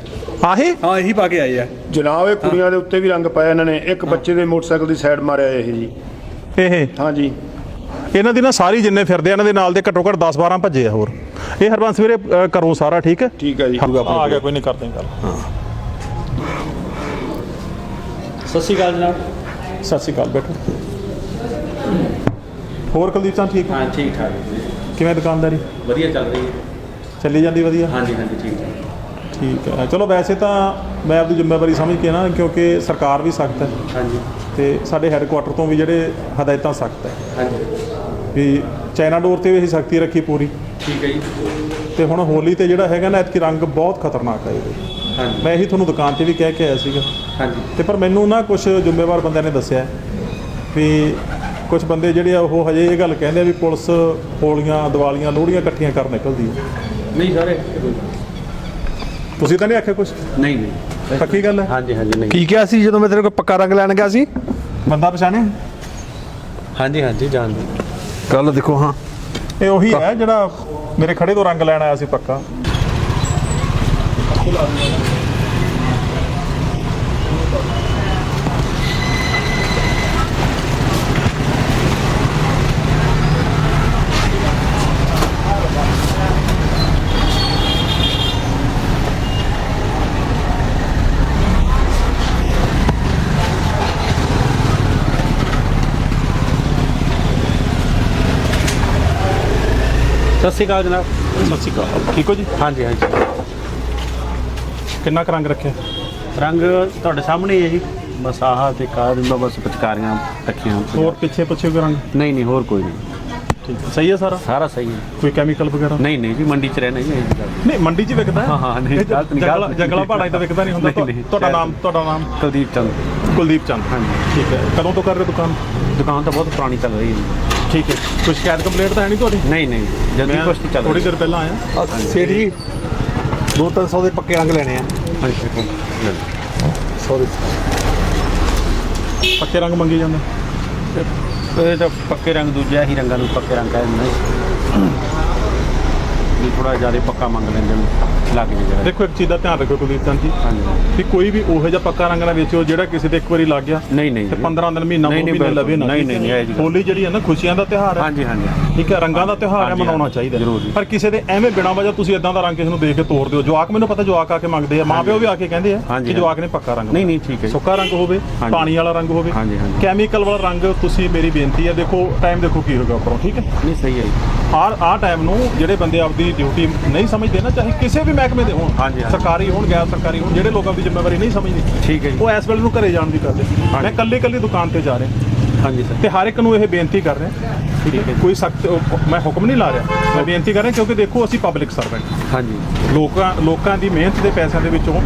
ਆਹੀ ਹਾਂ ਇਹੀ ਪਾ ਕੇ ਆਏ ਆ। ਜਨਾਬ ਇਹ ਕੁੜੀਆਂ ਦੇ ਉੱਤੇ ਵੀ ਰੰਗ ਪਾਇਆ ਇਹਨਾਂ ਨੇ। ਇੱਕ ਬੱਚੇ ਦੇ ਮੋਟਰਸਾਈਕਲ ਦੀ ਸਾਈਡ ਮਾਰਿਆ ਇਹ ਜੀ। ਇਹ ਹਾਂਜੀ। ਇਹਨਾਂ ਦੀ ਨਾ ਸਾਰੀ ਜਿੰਨੇ ਫਿਰਦੇ ਆ ਇਹਨਾਂ ਦੇ ਨਾਲ ਦੇ ਘੱਟੋ ਘੱਟ 10 12 ਭੱਜੇ ਆ ਹੋਰ। ਇਹ ਹਰਬੰਸ ਵੀਰੇ ਕਰੋ ਸਾਰਾ ਠੀਕ ਹੈ? ਠੀਕ ਹੈ ਜੀ ਆ ਗਿਆ ਕੋਈ ਨਹੀਂ ਕਰਦੇ ਗੱਲ। ਸਤਿ ਸ਼੍ਰੀ ਅਕਾਲ ਜਨਾਬ। ਸਤਿ ਸ਼੍ਰੀ ਅਕਾਲ ਬੈਠੋ। ਹੋਰ ਕੁਲਦੀਪ ਚੰਦ ਠੀਕ ਹੋ? ਹਾਂ ਠੀਕ ਠਾਕ ਕਿਵੇਂ ਦੁਕਾਨਦਾਰੀ? ਵਧੀਆ ਚੱਲ ਰਹੀ ਹੈ। ਚੱਲੀ ਜਾਂਦੀ ਵਧੀਆ? ਹਾਂਜੀ ਹਾਂਜੀ ਠੀਕ ਠਾਕ। ਠੀਕ ਹੈ। ਚਲੋ ਵੈਸੇ ਤਾਂ ਮੈਂ ਆਪਣੀ ਜ਼ਿੰਮੇਵਾਰੀ ਸਮਝ ਕੇ ਨਾ ਕਿਉਂਕਿ ਸਰਕਾਰ ਵੀ ਸਖਤ ਹੈ। ਹਾਂਜੀ। ਤੇ ਸਾਡੇ ਹੈੱਡਕੁਆਟਰ ਤੋਂ ਵੀ ਜਿਹੜੇ ਹਦਾਇਤਾਂ ਸਖਤ ਹੈ। ਹਾਂਜੀ। ਵੀ ਚਾਈਨਾ ਡੋਰ ਤੇ ਵੀ ਅਸੀਂ ਸਖਤੀ ਰੱਖੀ ਪੂਰੀ। ਠੀਕ ਹੈ ਜੀ। ਤੇ ਹੁਣ ਹੋਲੀ ਤੇ ਜਿਹੜਾ ਹੈਗਾ ਨਾ ਇਤਕੀ ਰੰਗ ਬਹੁਤ ਖਤਰਨਾਕ ਹੈ ਇਹਦੇ। ਹਾਂਜੀ। ਮੈਂ ਇਹੀ ਤੁਹਾਨੂੰ ਦੁਕਾਨ ਤੇ ਵੀ ਕਹਿ ਕੇ ਆਇਆ ਸੀਗਾ। ਹਾਂਜੀ। ਤੇ ਪਰ ਮੈਨੂੰ ਨਾ ਕੁਝ ਜ਼ਿੰਮੇਵਾਰ ਬੰਦਿਆਂ ਨੇ ਦੱਸਿਆ ਵੀ ਕੁਝ ਬੰਦੇ ਜਿਹੜੇ ਆ ਉਹ ਹਜੇ ਇਹ ਗੱਲ ਕਹਿੰਦੇ ਆ ਵੀ ਪੁਲਿਸ ਹੋਲੀਆਂ ਦੀਵਾਲੀਆਂ ਲੋਹੜੀਆਂ ਇਕੱਠੀਆਂ ਕਰਨ ਨਿਕਲਦੀ ਹੈ। ਨਹੀਂ ਸਾਰੇ ਤੁਸੀਂ ਤਾਂ ਨਹੀਂ ਆਖਿਆ ਕੁਝ ਨਹੀਂ ਨਹੀਂ। ਪੱਕੀ ਗੱਲ ਹੈ? ਹਾਂਜੀ ਹਾਂਜੀ ਨਹੀਂ। ਕੀ ਕਿਹਾ ਸੀ ਜਦੋਂ ਮੈਂ ਤੇਰੇ ਕੋਲ ਪੱਕਾ ਰੰਗ ਲੈਣ ਗਿਆ ਸੀ? ਬੰਦਾ ਪਛਾਣਿਆ? ਹਾਂਜੀ ਹਾਂਜੀ ਜਾਣਦੇ। ਕੱਲ ਦੇਖੋ ਹਾਂ। ਇਹ ਉਹੀ ਹੈ ਜਿਹੜਾ ਮੇਰੇ ਖੜੇ ਤੋਂ ਰੰਗ ਲੈਣ ਆਇਆ ਸੀ ਪੱਕਾ। ਸਤਿ ਸ਼੍ਰੀ ਅਕਾਲ ਜਨਾਬ। ਸਤਿ ਸ਼੍ਰੀ ਅਕਾਲ। ਠੀਕ ਹੋ ਜੀ? ਹਾਂਜੀ ਹਾਂਜੀ। ਕਿੰਨਾ ਕੁ ਰੰਗ ਰੱਖਿਆ? ਰੰਗ ਤੁਹਾਡੇ ਸਾਹਮਣੇ ਹੀ ਹੈ ਜੀ। ਬਸ ਆਹ ਤੇ ਕਾਰ ਦਾ ਬਸ ਪਿਚਕਾਰੀਆਂ ਰੱਖੀਆਂ ਹੋਰ ਪਿੱਛੇ ਪਿੱਛੇ ਕੋਈ ਰੰਗ? ਨਹੀਂ ਨਹੀਂ ਹੋਰ ਕੋਈ ਨਹੀਂ। ਠੀਕ ਹੈ। ਸਹੀ ਹੈ ਸਾਰਾ? ਸਾਰਾ ਸਹੀ ਹੈ। ਕੋਈ ਕੈਮੀਕਲ ਵਗੈਰਾ? ਨਹੀਂ ਨਹੀਂ ਜੀ ਮੰਡੀ 'ਚ ਰਹਿਣਾ ਜੀ ਇਹ ਜੀ। ਗੱਲ ਨਹੀਂ ਮੰਡੀ 'ਚ ਵਿਕਦਾ ਹੈ? ਹਾਂ, ਹਾਂ, ਨਹੀਂ, ਇਹ ਜ- ਗਲਤ ਨਹੀਂ, ਜੰਗਲਾ ਗਲਤ ਨਹੀਂ। ਜੰਗਲਾ ਪਹਾੜਾਂ 'ਚ ਤਾਂ ਵਿਕਦਾ ਨਹੀਂ ਹੁੰਦਾ। ਨਹੀਂ, ਨਹੀਂ, ਤੁਹਾਡਾ ਸ਼ਾਇਦ। ਨਾਮ ਤੁਹਾਡਾ ਨਾਮ? ਕੁਲਦੀਪ ਚੰਦ। ਕੁਲਦੀਪ ਚੰਦ। ਹਾਂਜੀ। ਠੀਕ ਹੈ। ਕਦੋਂ ਤੋਂ ਕਰ ਰਹੇ ਦੁਕਾਨ? ਦੁਕਾਨ ਤਾਂ ਬਹੁਤ ਪੁਰਾਣੀ ਚੱਲ ਰਹੀ ਹੈ ਜੀ। ਠੀਕ ਹੈ। ਕੋਈ ਸ਼ਿਕਾਇਤ ਕੰਪਲੇਂਟ ਤਾਂ ਹੈ ਨਹੀਂ ਤੁਹਾਡੀ? ਨਹੀਂ ਨਹੀਂ। ਜਲਦੀ ਨਹੀਂ ਚੱਲ ਥੋੜੀ ਦੇਰ ਪਹਿਲਾਂ ਆਇਆ। ਸੇਠ ਜੀ 2-300 ਦੇ ਪੱਕੇ ਰੰਗ ਲੈਣੇ ਆ। ਹਾਂਜੀ ਸੌਰੀ ਪੱਕੇ ਰੰਗ ਮੰਗੀ ਜਾਂਦੇ। ਇਹ ਤਾਂ ਪੱਕੇ ਰੰਗ ਦੂਜਾ ਹੀ ਰੰਗਾਂ ਨੂੰ ਪੱਕੇ ਰੰਗ ਕਹਿੰਦੇ ਨੇ। ਵੀ ਥੋੜਾ ਜ਼ਿਆਦਾ ਪੱਕਾ ਮੰਗ ਲੈਂਦੇ ਨੇ ਲੱਗ ਜੇ ਜਿਹੜਾ। ਦੇਖੋ ਇੱਕ ਚੀਜ਼ ਦਾ ਧਿਆਨ ਰੱਖੋ ਕੁਲਦੀਪ ਚੰਦ ਜੀ ਹਾਂਜੀ। ਵੀ ਕੋਈ ਵੀ ਉਹੋ ਜਿਹਾ ਪੱਕਾ ਰੰਗ ਨਾ ਵੇਚੋ ਜਿਹੜਾ ਕਿਸੇ ਤੇ ਇੱਕ ਵਾਰੀ ਲੱਗ ਗਿਆ ਨਹੀਂ ਨਹੀਂ। ਤੇ ਜੀ। 15 ਦਿਨ ਮਹੀਨਾ ਦੋ ਨਹੀਂ, ਮਹੀਨੇ ਲਵੇ ਨਾ। ਨਹੀਂ, ਨਹੀਂ, ਨਹੀਂ। ਹੋਲੀ ਜਿਹੜੀ ਹੈ ਨਾ ਖੁਸ਼ੀਆਂ ਦਾ ਤਿਉਹਾਰ ਹੈ। ਹਾਂਜੀ ਹਾਂਜੀ। ਠੀਕ ਹੈ ਰੰਗਾਂ ਦਾ ਤਿਉਹਾਰ ਹੈ ਮਨਾਉਣਾ ਚਾਹੀਦਾ। ਪਰ ਕਿਸੇ ਦੇ ਐਵੇਂ ਬਿਨਾਂ ਵਜ੍ਹਾ ਤੁਸੀਂ ਇਦਾਂ ਦਾ ਰੰਗ ਕਿਸੇ ਨੂੰ ਦੇਖ ਕੇ ਤੋੜ ਦਿਓ। ਜਵਾਕ ਮੈਨੂੰ ਪਤਾ ਜਵਾਕ ਆ ਕੇ ਮੰਗਦੇ ਆ ਮਾਂ ਪਿਓ ਵੀ ਆ ਕੇ ਕਹਿੰਦੇ ਆ ਕਿ ਜਵਾਕ ਨੇ ਪੱਕਾ ਰੰਗ ਨਹੀਂ ਨਹੀਂ ਠੀਕ ਹੈ। ਸੁੱਕਾ ਰੰਗ ਹੋਵੇ। ਪਾਣੀ ਵਾਲਾ ਰੰਗ ਹੋਵੇ। ਹਾਂਜੀ, ਹਾਂਜੀ। ਕੈਮੀਕਲ ਵਾਲਾ ਰੰਗ ਤੁਸੀਂ ਮੇਰੀ ਬੇਨਤੀ ਹੈ ਦੇਖੋ ਟਾਈਮ ਦੇਖੋ ਕੀ ਹੋਗਾ ਉੱਪਰੋਂ ਠੀਕ ਹੈ? ਨਹੀਂ ਸਹੀ ਹੈ ਜੀ। ਆਰ ਆ ਟਾਈਮ ਨੂੰ ਜਿਹੜੇ ਬੰਦੇ ਆਪਦੀ ਡਿਊਟੀ ਨਹੀਂ ਸਮਝਦੇ ਨਾ ਚਾਹੇ ਕਿਸੇ ਵੀ ਮਹਿਕਮੇ ਦੇ ਹੋਣ। ਸਰਕਾਰੀ ਹੋਣ ਗੈਰ ਸਰਕਾਰੀ ਹੋਣ ਜਿਹੜੇ ਲੋਕਾਂ ਦੀ ਜ਼ਿੰਮੇਵਾਰੀ ਨਹੀਂ ਸਮਝਦੇ ਠੀਕ ਹੈ ਜੀ। ਉਹ ਇਸ ਵੇਲੇ ਨੂੰ ਘਰੇ ਜਾਣ ਦੀ ਕਰਦੇ। ਮੈਂ ਕੱਲੀ ਕੱਲੀ ਦੁਕਾਨ ਤੇ ਜਾ ਰਿਹਾ। ਹਾਂਜੀ ਸਰ। ਤੇ ਹਰ ਇੱਕ ਨੂੰ ਇਹ ਬੇਨਤੀ ਕਰ ਰਿਹਾ। ਠੀਕ ਹੈ ਕੋਈ ਸਖਤ ਮੈਂ ਹੁਕਮ ਨਹੀਂ ਲਾ ਰਿਹਾ। ਮੈਂ ਬੇਨਤੀ ਕਰ ਰਿਹਾ ਕਿਉਂਕਿ ਦੇਖੋ ਅਸੀਂ ਪਬਲਿਕ ਸਰਵੈਂਟ ਹਾਂਜੀ। ਲੋਕਾਂ ਲੋਕਾਂ ਦੀ ਮਿਹਨਤ ਦੇ ਪੈਸਿਆਂ ਦੇ ਵਿੱਚੋਂ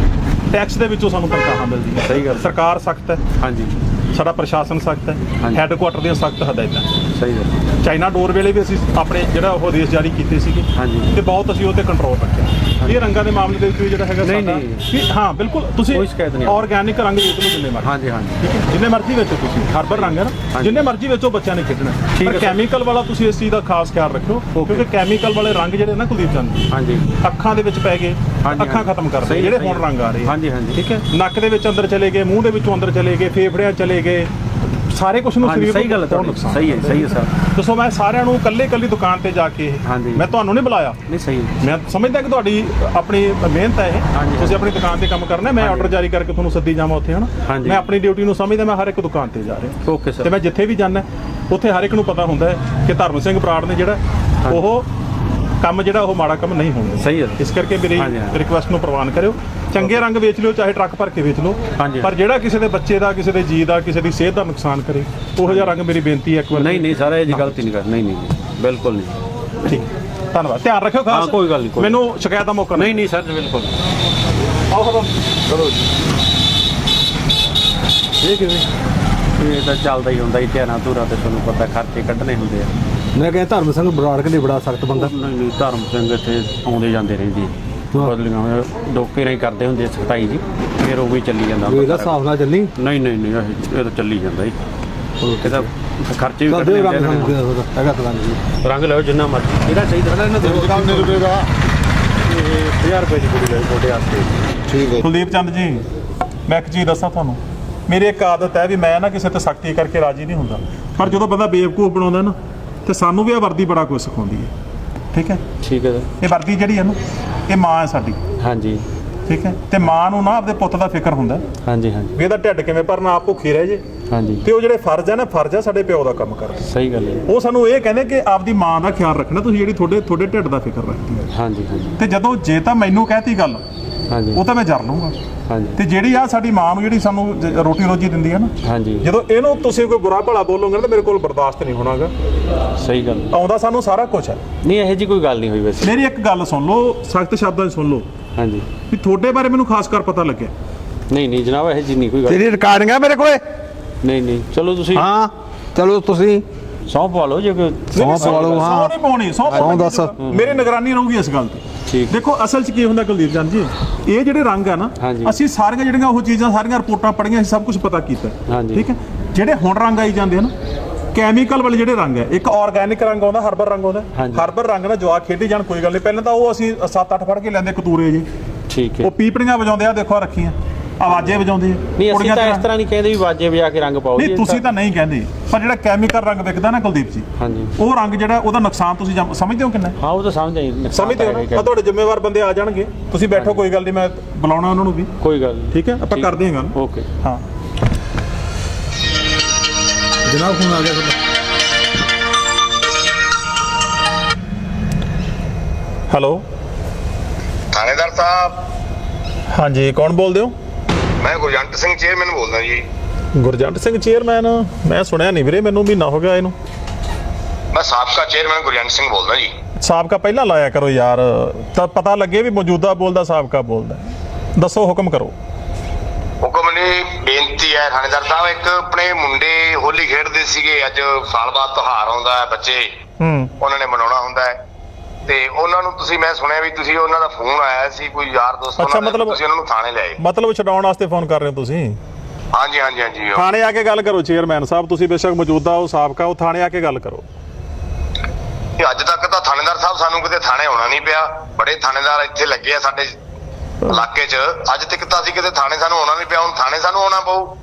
ਟੈਕਸ ਦੇ ਵਿੱਚੋਂ ਸਾਨੂੰ ਤਨਖਾਹਾਂ ਮਿਲਦੀਆਂ। ਸਹੀ ਗੱਲ। ਸਰਕਾਰ ਸਖਤ ਹੈ। ਹਾਂਜੀ। ਸਾਡਾ ਪ੍ਰਸ਼ਾਸਨ ਸਖਤ ਹੈ। ਹੈੱਡਕੁਆਟਰ ਦੀਆਂ ਸਖਤ ਹਦਾਇਤਾਂ ਸਹੀ ਹੈ ਚਾਈਨਾ ਡੋਰ ਵੇਲੇ ਵੀ ਅਸੀਂ ਆਪਣੇ ਜਿਹੜਾ ਉਹ ਆਦੇਸ਼ ਜਾਰੀ ਕੀਤੇ ਸੀਗੇ ਹਾਂਜੀ। ਤੇ ਬਹੁਤ ਅਸੀਂ ਉਹ ਤੇ ਕੰਟਰੋਲ ਰੱਖਿਆ ਇਹ ਰੰਗਾਂ ਦੇ ਮਾਮਲੇ ਦੇ ਵਿੱਚ ਵੀ ਜਿਹੜਾ ਹੈਗਾ ਨਹੀਂ, ਸਾਡਾ ਨਹੀਂ। ਵੀ ਹਾਂ ਬਿਲਕੁਲ ਤੁਸੀਂ ਕੋਈ ਸ਼ਿਕਾਇਤ ਨਹੀਂ। ਆਰਗੈਨਿਕ ਰੰਗ ਵੇਚ ਲਓ ਜਿੰਨੇ ਮਰਜ਼ੀ ਹਾਂਜੀ ਹਾਂਜੀ ਠੀਕ ਹੈ ਜਿੰਨੇ ਮਰਜ਼ੀ ਵੇਚੋ ਤੁਸੀਂ ਹਰਬਲ ਰੰਗ ਹੈ ਨਾ ਹਾਂਜੀ। ਜਿੰਨੇ ਮਰਜ਼ੀ ਵੇਚੋ ਬੱਚਿਆਂ ਨੇ ਖੇਡਣਾ ਠੀਕ ਪਰ ਹੈ ਸਰ। ਕੈਮੀਕਲ ਵਾਲਾ ਤੁਸੀਂ ਇਸ ਚੀਜ਼ ਦਾ ਖਾਸ ਖਿਆਲ ਰੱਖਿਓ ਕਿਉਂਕਿ ਕੈਮੀਕਲ ਵਾਲੇ ਰੰਗ ਜਿਹੜੇ ਨਾ ਕੁਲਦੀਪ ਚੰਦ ਹਾਂਜੀ ਅੱਖਾਂ ਦੇ ਵਿੱਚ ਪੈ ਗਏ ਅੱਖਾਂ। ਖਤਮ ਕਰਦੇ ਸਹੀ ਹੈ, ਜਿਹੜੇ ਹੁਣ। ਰੰਗ ਆ ਰਹੇ ਹਾਂਜੀ, ਹਾਂਜੀ। ਠੀਕ ਹੈ ਨੱਕ ਦੇ ਵਿੱਚ ਅੰਦਰ ਚਲੇ ਗਏ ਮੂੰਹ ਦੇ ਵਿੱਚੋਂ ਅੰਦਰ ਚਲੇ ਗਏ ਫੇਫੜਿਆਂ ਚਲੇ ਗਏ ਸਾਰੇ ਕੁਝ ਨੂੰ ਸਰੀਰ ਸਹੀ ਗੱਲ ਤੁਹਾਡੀ ਸਹੀ ਹੈ ਸਹੀ ਹੈ ਸਰ ਦੱਸੋ ਮੈਂ ਸਾਰਿਆਂ ਨੂੰ ਇਕੱਲੇ ਇਕੱਲੀ ਦੁਕਾਨ ਤੇ ਜਾ ਕੇ। ਮੈਂ ਤੁਹਾਨੂੰ ਨਹੀਂ ਬੁਲਾਇਆ ਨਹੀਂ ਸਹੀ ਮੈਂ ਸਮਝਦਾ ਕਿ ਤੁਹਾਡੀ ਆਪਣੀ ਮਿਹਨਤ ਹੈ ਇਹ। ਤੁਸੀਂ ਆਪਣੀ ਦੁਕਾਨ ਤੇ ਕੰਮ ਕਰਨਾ ਮੈਂ। ਆਰਡਰ ਜਾਰੀ ਕਰਕੇ ਤੁਹਾਨੂੰ ਸੱਦੀ ਜਾਵਾਂ ਉੱਥੇ ਹਨਾ। ਮੈਂ ਆਪਣੀ ਡਿਊਟੀ ਨੂੰ ਸਮਝਦਾ ਮੈਂ ਹਰ ਇੱਕ ਦੁਕਾਨ ਤੇ ਜਾ ਰਿਹਾ ਓਕੇ ਤੇ ਸਰ ਮੈਂ ਜਿੱਥੇ ਵੀ ਜਾਂਦਾ ਉੱਥੇ ਹਰ ਇੱਕ ਨੂੰ ਪਤਾ ਹੁੰਦਾ ਹੈ ਕਿ ਧਰਮ ਸਿੰਘ ਬਰਾੜ ਨੇ ਜਿਹੜਾ ਉਹ ਕੰਮ ਜਿਹੜਾ ਉਹ ਮਾੜਾ ਕੰਮ ਨਹੀਂ ਹੋਣਾ ਸਹੀ ਹੈ। ਇਸ ਕਰਕੇ ਮੇਰੀ। ਰਿਕੁਐਸਟ ਨੂੰ ਪ੍ਰਵਾਨ ਕਰਿਓ। ਚੰਗੇ ਰੰਗ ਵੇਚ ਲਿਓ ਚਾਹੇ ਟਰੱਕ ਭਰ ਕੇ ਵੇਚ ਲਓ। ਪਰ ਜਿਹੜਾ ਕਿਸੇ ਦੇ ਬੱਚੇ ਦਾ ਕਿਸੇ ਦੇ ਜੀ ਦਾ ਕਿਸੇ ਦੀ ਸਿਹਤ ਦਾ ਨੁਕਸਾਨ ਕਰੇ ਉਹੋ ਜਿਹਾ ਰੰਗ ਮੇਰੀ ਬੇਨਤੀ ਹੈ ਇੱਕ ਵਾਰ। ਨਹੀਂ ਨਹੀਂ ਸਰ ਇਹ ਜੀ ਗਲਤੀ ਨਹੀਂ ਕਰ ਨਹੀਂ ਨਹੀਂ ਬਿਲਕੁਲ ਨਹੀਂ। ਠੀਕ। ਧੰਨਵਾਦ। ਧਿਆਨ ਰੱਖਿਓ ਖਾਸ। ਕੋਈ ਗੱਲ ਨਹੀਂ, ਮੈਨੂੰ ਸ਼ਿਕਾਇਤ ਦਾ ਮੌਕਾ ਨਹੀਂ ਨਹੀਂ ਸਰ ਬਿਲਕੁਲ। ਆਓ ਖਬਰ ਚਲੋ ਜੀ। ਇਹ ਕਿਵੇਂ? ਇਹ ਤਾਂ ਚੱਲਦਾ ਹੀ ਹੁੰਦਾ ਹੀ ਧਿਆਨਾ ਧੂਰਾ ਤੇ ਤੁਹਾਨੂੰ ਪਤਾ ਖਰਚੇ ਕੱਢਣੇ ਹੁੰਦੇ ਆ। ਮੈਂ ਕਹਿੰਦਾ ਧਰਮ ਸਿੰਘ ਬਰਾੜ ਕਹਿੰਦੇ ਬੜਾ ਸਖਤ ਬੰਦਾ। ਨਹੀਂ ਨਹੀਂ ਧਰਮ ਸਿੰਘ ਇੱਥੇ ਆਉਂਦੇ ਜਾਂਦੇ ਰਹਿੰਦੇ ਬਦਲੀਆਂ ਡੋਕੇ ਨਹੀਂ ਕਰਦੇ ਹੁੰਦੇ ਸਖਤਾਈ ਜੀ ਫਿਰ ਉਹ ਵੀ ਚੱਲੀ ਜਾਂਦਾ। ਹੁੰਦਾ ਇਹਦਾ। ਹਿਸਾਬ ਨਾਲ ਚੱਲੀ। ਨਹੀਂ ਨਹੀਂ ਨਹੀਂ ਇਹ ਇਹ ਤਾਂ ਚੱਲੀ ਜਾਂਦਾ ਜੀ। ਇਹ ਤਾਂ ਖਰਚੇ ਵੀ ਕਦੇ ਕੱਢਣੇ ਰੰਗ ਹੁੰਦੇ ਆ। ਰੰਗ ਹੈਗਾ ਤਾਂ ਰੰਗ ਰੰਗ ਲਓ ਜਿੰਨਾ ਮਰਜ਼ੀ। ਇਹਦਾ ਚਾਹੀਦਾ ਇਹਨਾਂ ਦੇ ਕਿੰਨੇ ਰੁਪਏ ਦਾ? 1000 ਰੁਪਏ ਦੀ ਕੁੜੀ ਲਈ ਤੁਹਾਡੇ ਵਾਸਤੇ। ਠੀਕ ਹੈ। ਕੁਲਦੀਪ ਚੰਦ ਜੀ ਮੈਂ ਇੱਕ ਚੀਜ਼ ਦੱਸਾਂ ਤੁਹਾਨੂੰ। ਮੇਰੀ ਇੱਕ ਆਦਤ ਹੈ ਵੀ ਮੈਂ ਨਾ ਕਿਸੇ ਤੇ ਸਖਤੀ ਕਰਕੇ ਰਾਜੀ ਨਹੀਂ ਹੁੰਦਾ। ਪਰ ਜਦੋਂ ਬੰਦਾ ਬੇਵਕੂਫ ਬਣਾਉਂਦਾ ਨਾ ਤੇ ਸਾਨੂੰ ਵੀ ਇਹ ਵਰਦੀ ਬੜਾ ਕੁਝ ਸਿਖਾਉਂਦੀ ਹੈ। ਠੀਕ ਹੈ? ਠੀਕ ਹੈ ਇਹ ਵਰਦੀ ਜਿਹੜੀ ਹੈ ਨਾ ਇਹ ਮਾਂ ਹੈ ਸਾਡੀ। ਹਾਂਜੀ। ਠੀਕ ਹੈ? ਤੇ ਮਾਂ ਨੂੰ ਨਾ ਆਪਦੇ ਪੁੱਤ ਦਾ ਫਿਕਰ ਹੁੰਦਾ। ਹਾਂਜੀ ਹਾਂਜੀ। ਵੀ ਇਹਦਾ ਢਿੱਡ ਕਿਵੇਂ ਭਰਨਾ ਆਪ ਭੁੱਖੀ ਰਹਿ ਜੇ। ਹਾਂਜੀ। ਤੇ ਉਹ ਜਿਹੜੇ ਫਰਜ਼ ਹੈ ਨਾ ਫਰਜ਼ ਹੈ ਸਾਡੇ ਪਿਓ ਦਾ ਕੰਮ ਕਰਨਾ। ਸਹੀ ਗੱਲ ਹੈ। ਉਹ ਸਾਨੂੰ ਇਹ ਕਹਿੰਦੇ ਕਿ ਆਪਦੀ ਮਾਂ ਦਾ ਖਿਆਲ ਰੱਖਣਾ ਤੁਸੀਂ ਜਿਹੜੀ ਤੁਹਾਡੇ ਤੁਹਾਡੇ ਢਿੱਡ ਦਾ ਫਿਕਰ ਰੱਖਦੀ ਹੈ। ਹਾਂਜੀ ਹਾਂਜੀ। ਤੇ ਜਦੋਂ ਜੇ ਤਾਂ ਮੈਨੂੰ ਕਹਿਤੀ ਗੱਲ ਹਾਂਜੀ। ਉਹ ਤਾਂ ਮੈਂ ਜਰ ਲੂੰਗਾ ਹਾਂਜੀ। ਤੇ ਜਿਹੜੀ ਆ ਸਾਡੀ ਮਾਂ ਨੂੰ ਜਿਹੜੀ ਸਾਨੂੰ ਜ- ਰੋਟੀ ਰੋਜੀ ਦਿੰਦੀ ਹੈ ਨਾ ਹਾਂਜੀ। ਜਦੋਂ ਇਹਨੂੰ ਤੁਸੀਂ ਕੋਈ ਬੁਰਾ ਭਲਾ ਬੋਲੋਗੇ ਨਾ ਤਾਂ ਮੇਰੇ ਕੋਲ ਬਰਦਾਸ਼ਤ ਨਹੀਂ ਹੋਣਾਗਾ। ਸਹੀ ਗੱਲ। ਆਉਂਦਾ ਸਾਨੂੰ ਸਾਰਾ ਕੁਝ ਹੈ ਨਹੀਂ ਇਹੋ ਜੀ ਕੋਈ ਗੱਲ ਨਹੀਂ ਹੋਈ ਵੈਸੇ। ਮੇਰੀ ਇੱਕ ਗੱਲ ਸੁਣ ਲਓ ਸਖਤ ਸ਼ਬਦਾਂ 'ਚ ਸੁਣ ਲਓ। ਹਾਂਜੀ। ਵੀ ਤੁਹਾਡੇ ਬਾਰੇ ਮੈਨੂੰ ਖਾਸ ਕਰ ਪਤਾ ਲੱਗਿਆ। ਨਹੀਂ ਨਹੀਂ ਜਨਾਬ ਇਹੋ ਜੀ ਨਹੀਂ ਕੋਈ ਗੱਲ। ਤੇਰੀ ਰਿਕਾਰਡਿੰਗ ਹੈ ਮੇਰੇ ਕੋਲੇ? ਨਹੀਂ ਨਹੀਂ। ਚਲੋ ਤੁਸੀਂ ਹਾਂ ਚਲੋ ਤੁਸੀਂ। ਸੌਂ ਪਵਾ ਲਓ ਜੇ ਕੋਈ। ਪਵਾ ਲਓ, ਹਾਂ। ਸਹੁੰ ਨਹੀਂ ਪਾਉਣੀ ਸਹੁੰ ਪਾਉਣੀ ਦੱਸ। ਮੇਰੀ ਨਿਗਰਾਨੀ ਰਹੂਗੀ ਇਸ ਗੱਲ ਤੇ। ਠੀਕ। ਦੇਖੋ ਅਸਲ 'ਚ ਕੀ ਹੁੰਦਾ ਕੁਲਦੀਪ ਚੰਦ ਜੀ? ਇਹ ਜਿਹੜੇ ਰੰਗ ਆ ਨਾ ਹਾਂਜੀ। ਅਸੀਂ ਸਾਰੀਆਂ ਜਿਹੜੀਆਂ ਉਹ ਚੀਜ਼ਾਂ ਸਾਰੀਆਂ ਰਿਪੋਰਟਾਂ ਪੜ੍ਹੀਆਂ ਅਸੀਂ ਸਭ ਕੁਝ ਪਤਾ ਕੀਤਾ। ਹਾਂਜੀ। ਠੀਕ ਹੈ? ਜਿਹੜੇ ਹੁਣ ਰੰਗ ਆਈ ਜਾਂਦੇ ਹਨ ਕੈਮੀਕਲ ਵਾਲੇ ਜਿਹੜੇ ਰੰਗ ਹੈ ਇੱਕ ਆਰਗੈਨਿਕ ਰੰਗ ਆਉਂਦਾ ਹਰਬਲ ਰੰਗ ਆਉਂਦਾ। ਹਾਂਜੀ। ਹਰਬਲ ਰੰਗ ਨਾਲ ਜਵਾਕ ਖੇਡੀ ਜਾਣ ਕੋਈ ਗੱਲ ਨਹੀਂ। ਪਹਿਲਾਂ ਤਾਂ ਉਹ ਅਸੀਂ 7-8 ਫੜ ਕੇ ਲੈਂਦੇ ਕਤੂਰੇ ਜੀ। ਠੀਕ ਹੈ। ਉਹ ਪੀਪਣੀਆਂ ਵਜਾਉਂਦੇ ਆ ਦੇਖੋ ਆਹ ਰੱਖੀਆਂ। ਆਵਾਜ਼ੇ ਵਜਾਉਂਦੇ ਨਹੀਂ ਅਸੀਂ ਤਾਂ ਇਸ ਤਰ੍ਹਾਂ ਨਹੀਂ ਕਹਿੰਦੇ ਵੀ ਵਾਜੇ ਵਜਾ ਕੇ ਰੰਗ ਪਾਓ ਨਹੀਂ ਤੁਸੀਂ ਤਾਂ ਨਹੀਂ ਕਹਿੰਦੇ। ਪਰ ਜਿਹੜਾ ਕੈਮੀਕਲ ਰੰਗ ਵਿਕਦਾ ਨਾ ਕੁਲਦੀਪ ਜੀ ਹਾਂਜੀ। ਉਹ ਰੰਗ ਜਿਹੜਾ ਉਹਦਾ ਨੁਕਸਾਨ ਤੁਸੀਂ ਸਮਝਦੇ ਹੋ ਕਿੰਨਾ? ਹੈ? ਉਹ ਤਾਂ ਸਮਝ ਆਈ ਸਮਝਦੇ ਹੋ ਤਾਂ ਨਾ ਤੁਹਾਡੇ ਜ਼ਿੰਮੇਵਾਰ ਬੰਦੇ ਆ ਜਾਣਗੇ। ਤੁਸੀਂ ਬੈਠੋ ਕੋਈ ਗੱਲ ਨਹੀਂ ਮੈਂ ਬੁਲਾਉਣਾ ਉਹਨਾਂ ਨੂੰ ਵੀ। ਕੋਈ ਗੱਲ ਨਹੀਂ। ਠੀਕ ਹੈ? ਆਪਾਂ ਕਰਦੇ ਹਾਂ ਗੱਲ। ਓਕੇ। ਹਾਂ। ਜਨਾਬ ਫੋਨ ਆ ਗਿਆ ਤੁਹਾਡਾ। ਹੈਲੋ। ਥਾਣੇਦਾਰ ਸਾਹਿਬ। ਹਾਂਜੀ ਕੌਣ ਬੋਲਦੇ ਹੋ? ਮੈਂ ਗੁਰਜੰਟ ਸਿੰਘ ਚੇਅਰਮੈਨ ਬੋਲਦਾ ਜੀ। ਗੁਰਜੰਟ ਸਿੰਘ ਚੇਅਰਮੈਨ? ਮੈਂ ਸੁਣਿਆ ਨਹੀਂ ਵੀਰੇ ਮੈਨੂੰ ਮਹੀਨਾ ਹੋ ਗਿਆ ਇਹਨੂੰ। ਮੈਂ ਸਾਬਕਾ ਚੇਅਰਮੈਨ ਗੁਰਜੰਟ ਸਿੰਘ ਬੋਲਦਾ ਜੀ। ਸਾਬਕਾ ਪਹਿਲਾਂ ਲਾਇਆ ਕਰੋ ਯਾਰ ਤਾਂ ਪਤਾ ਲੱਗੇ ਵੀ ਮੌਜੂਦਾ ਬੋਲਦਾ ਸਾਬਕਾ ਬੋਲਦਾ। ਦੱਸੋ ਹੁਕਮ ਕਰੋ। ਹੁਕਮ ਨੇ ਬੇਨਤੀ ਹੈ ਥਾਣੇਦਾਰ ਸਾਹਿਬ ਇੱਕ ਆਪਣੇ ਮੁੰਡੇ ਹੋਲੀ ਖੇਡਦੇ ਸੀਗੇ ਅੱਜ ਸਾਲ ਬਾਅਦ ਤਿਉਹਾਰ ਆਉਂਦਾ ਹੈ ਬੱਚੇ। ਹੂੰ। ਉਹਨਾਂ ਨੇ ਮਨਾਉਣਾ ਹੁੰਦਾ ਹੈ। ਤੇ ਉਹਨਾਂ ਨੂੰ ਤੁਸੀਂ ਮੈਂ ਸੁਣਿਆ ਵੀ ਤੁਸੀਂ ਉਹਨਾਂ ਦਾ ਫੋਨ ਆਇਆ ਸੀ ਕੋਈ ਯਾਰ ਦੋਸਤ ਅੱਛਾ, ਉਹਨਾਂ ਦਾ, ਮਤਲਬ- ਤੁਸੀਂ ਉਹਨਾਂ ਨੂੰ ਥਾਣੇ ਲਿਆਏ। ਮਤਲਬ ਛਡਾਉਣ ਵਾਸਤੇ ਫੋਨ ਕਰ ਰਹੇ ਹੋ ਤੁਸੀਂ? ਹਾਂਜੀ ਹਾਂਜੀ ਹਾਂਜੀ ਉਹ- ਥਾਣੇ ਆ ਕੇ ਗੱਲ ਕਰੋ ਚੇਅਰਮੈਨ ਸਾਹਿਬ ਤੁਸੀਂ ਬੇਸ਼ੱਕ ਮੌਜੂਦਾ ਹੋ ਸਾਬਕਾ ਉਹ ਥਾਣੇ ਆ ਕੇ ਗੱਲ ਕਰੋ। ਤੇ ਅੱਜ ਤੱਕ ਤਾਂ ਥਾਣੇਦਾਰ ਸਾਹਿਬ ਸਾਹਿਬ ਸਾਨੂੰ ਕਿਤੇ ਥਾਣੇ ਆਉਣਾ ਨਹੀਂ ਪਿਆ। ਬੜੇ ਥਾਣੇਦਾਰ ਇੱਥੇ ਲੱਗੇ ਆ ਸਾਡੇ ਇਲਾਕੇ 'ਚ। ਅੱਜ ਤੱਕ ਤਾਂ ਅਸੀਂ ਕਿਤੇ ਥਾਣੇ ਸਾਨੂੰ ਆਉਣਾ ਨਹੀਂ ਪਿਆ ਹੁਣ ਥਾਣੇ ਸਾਨੂੰ ਆਉਣਾ ਪਊ।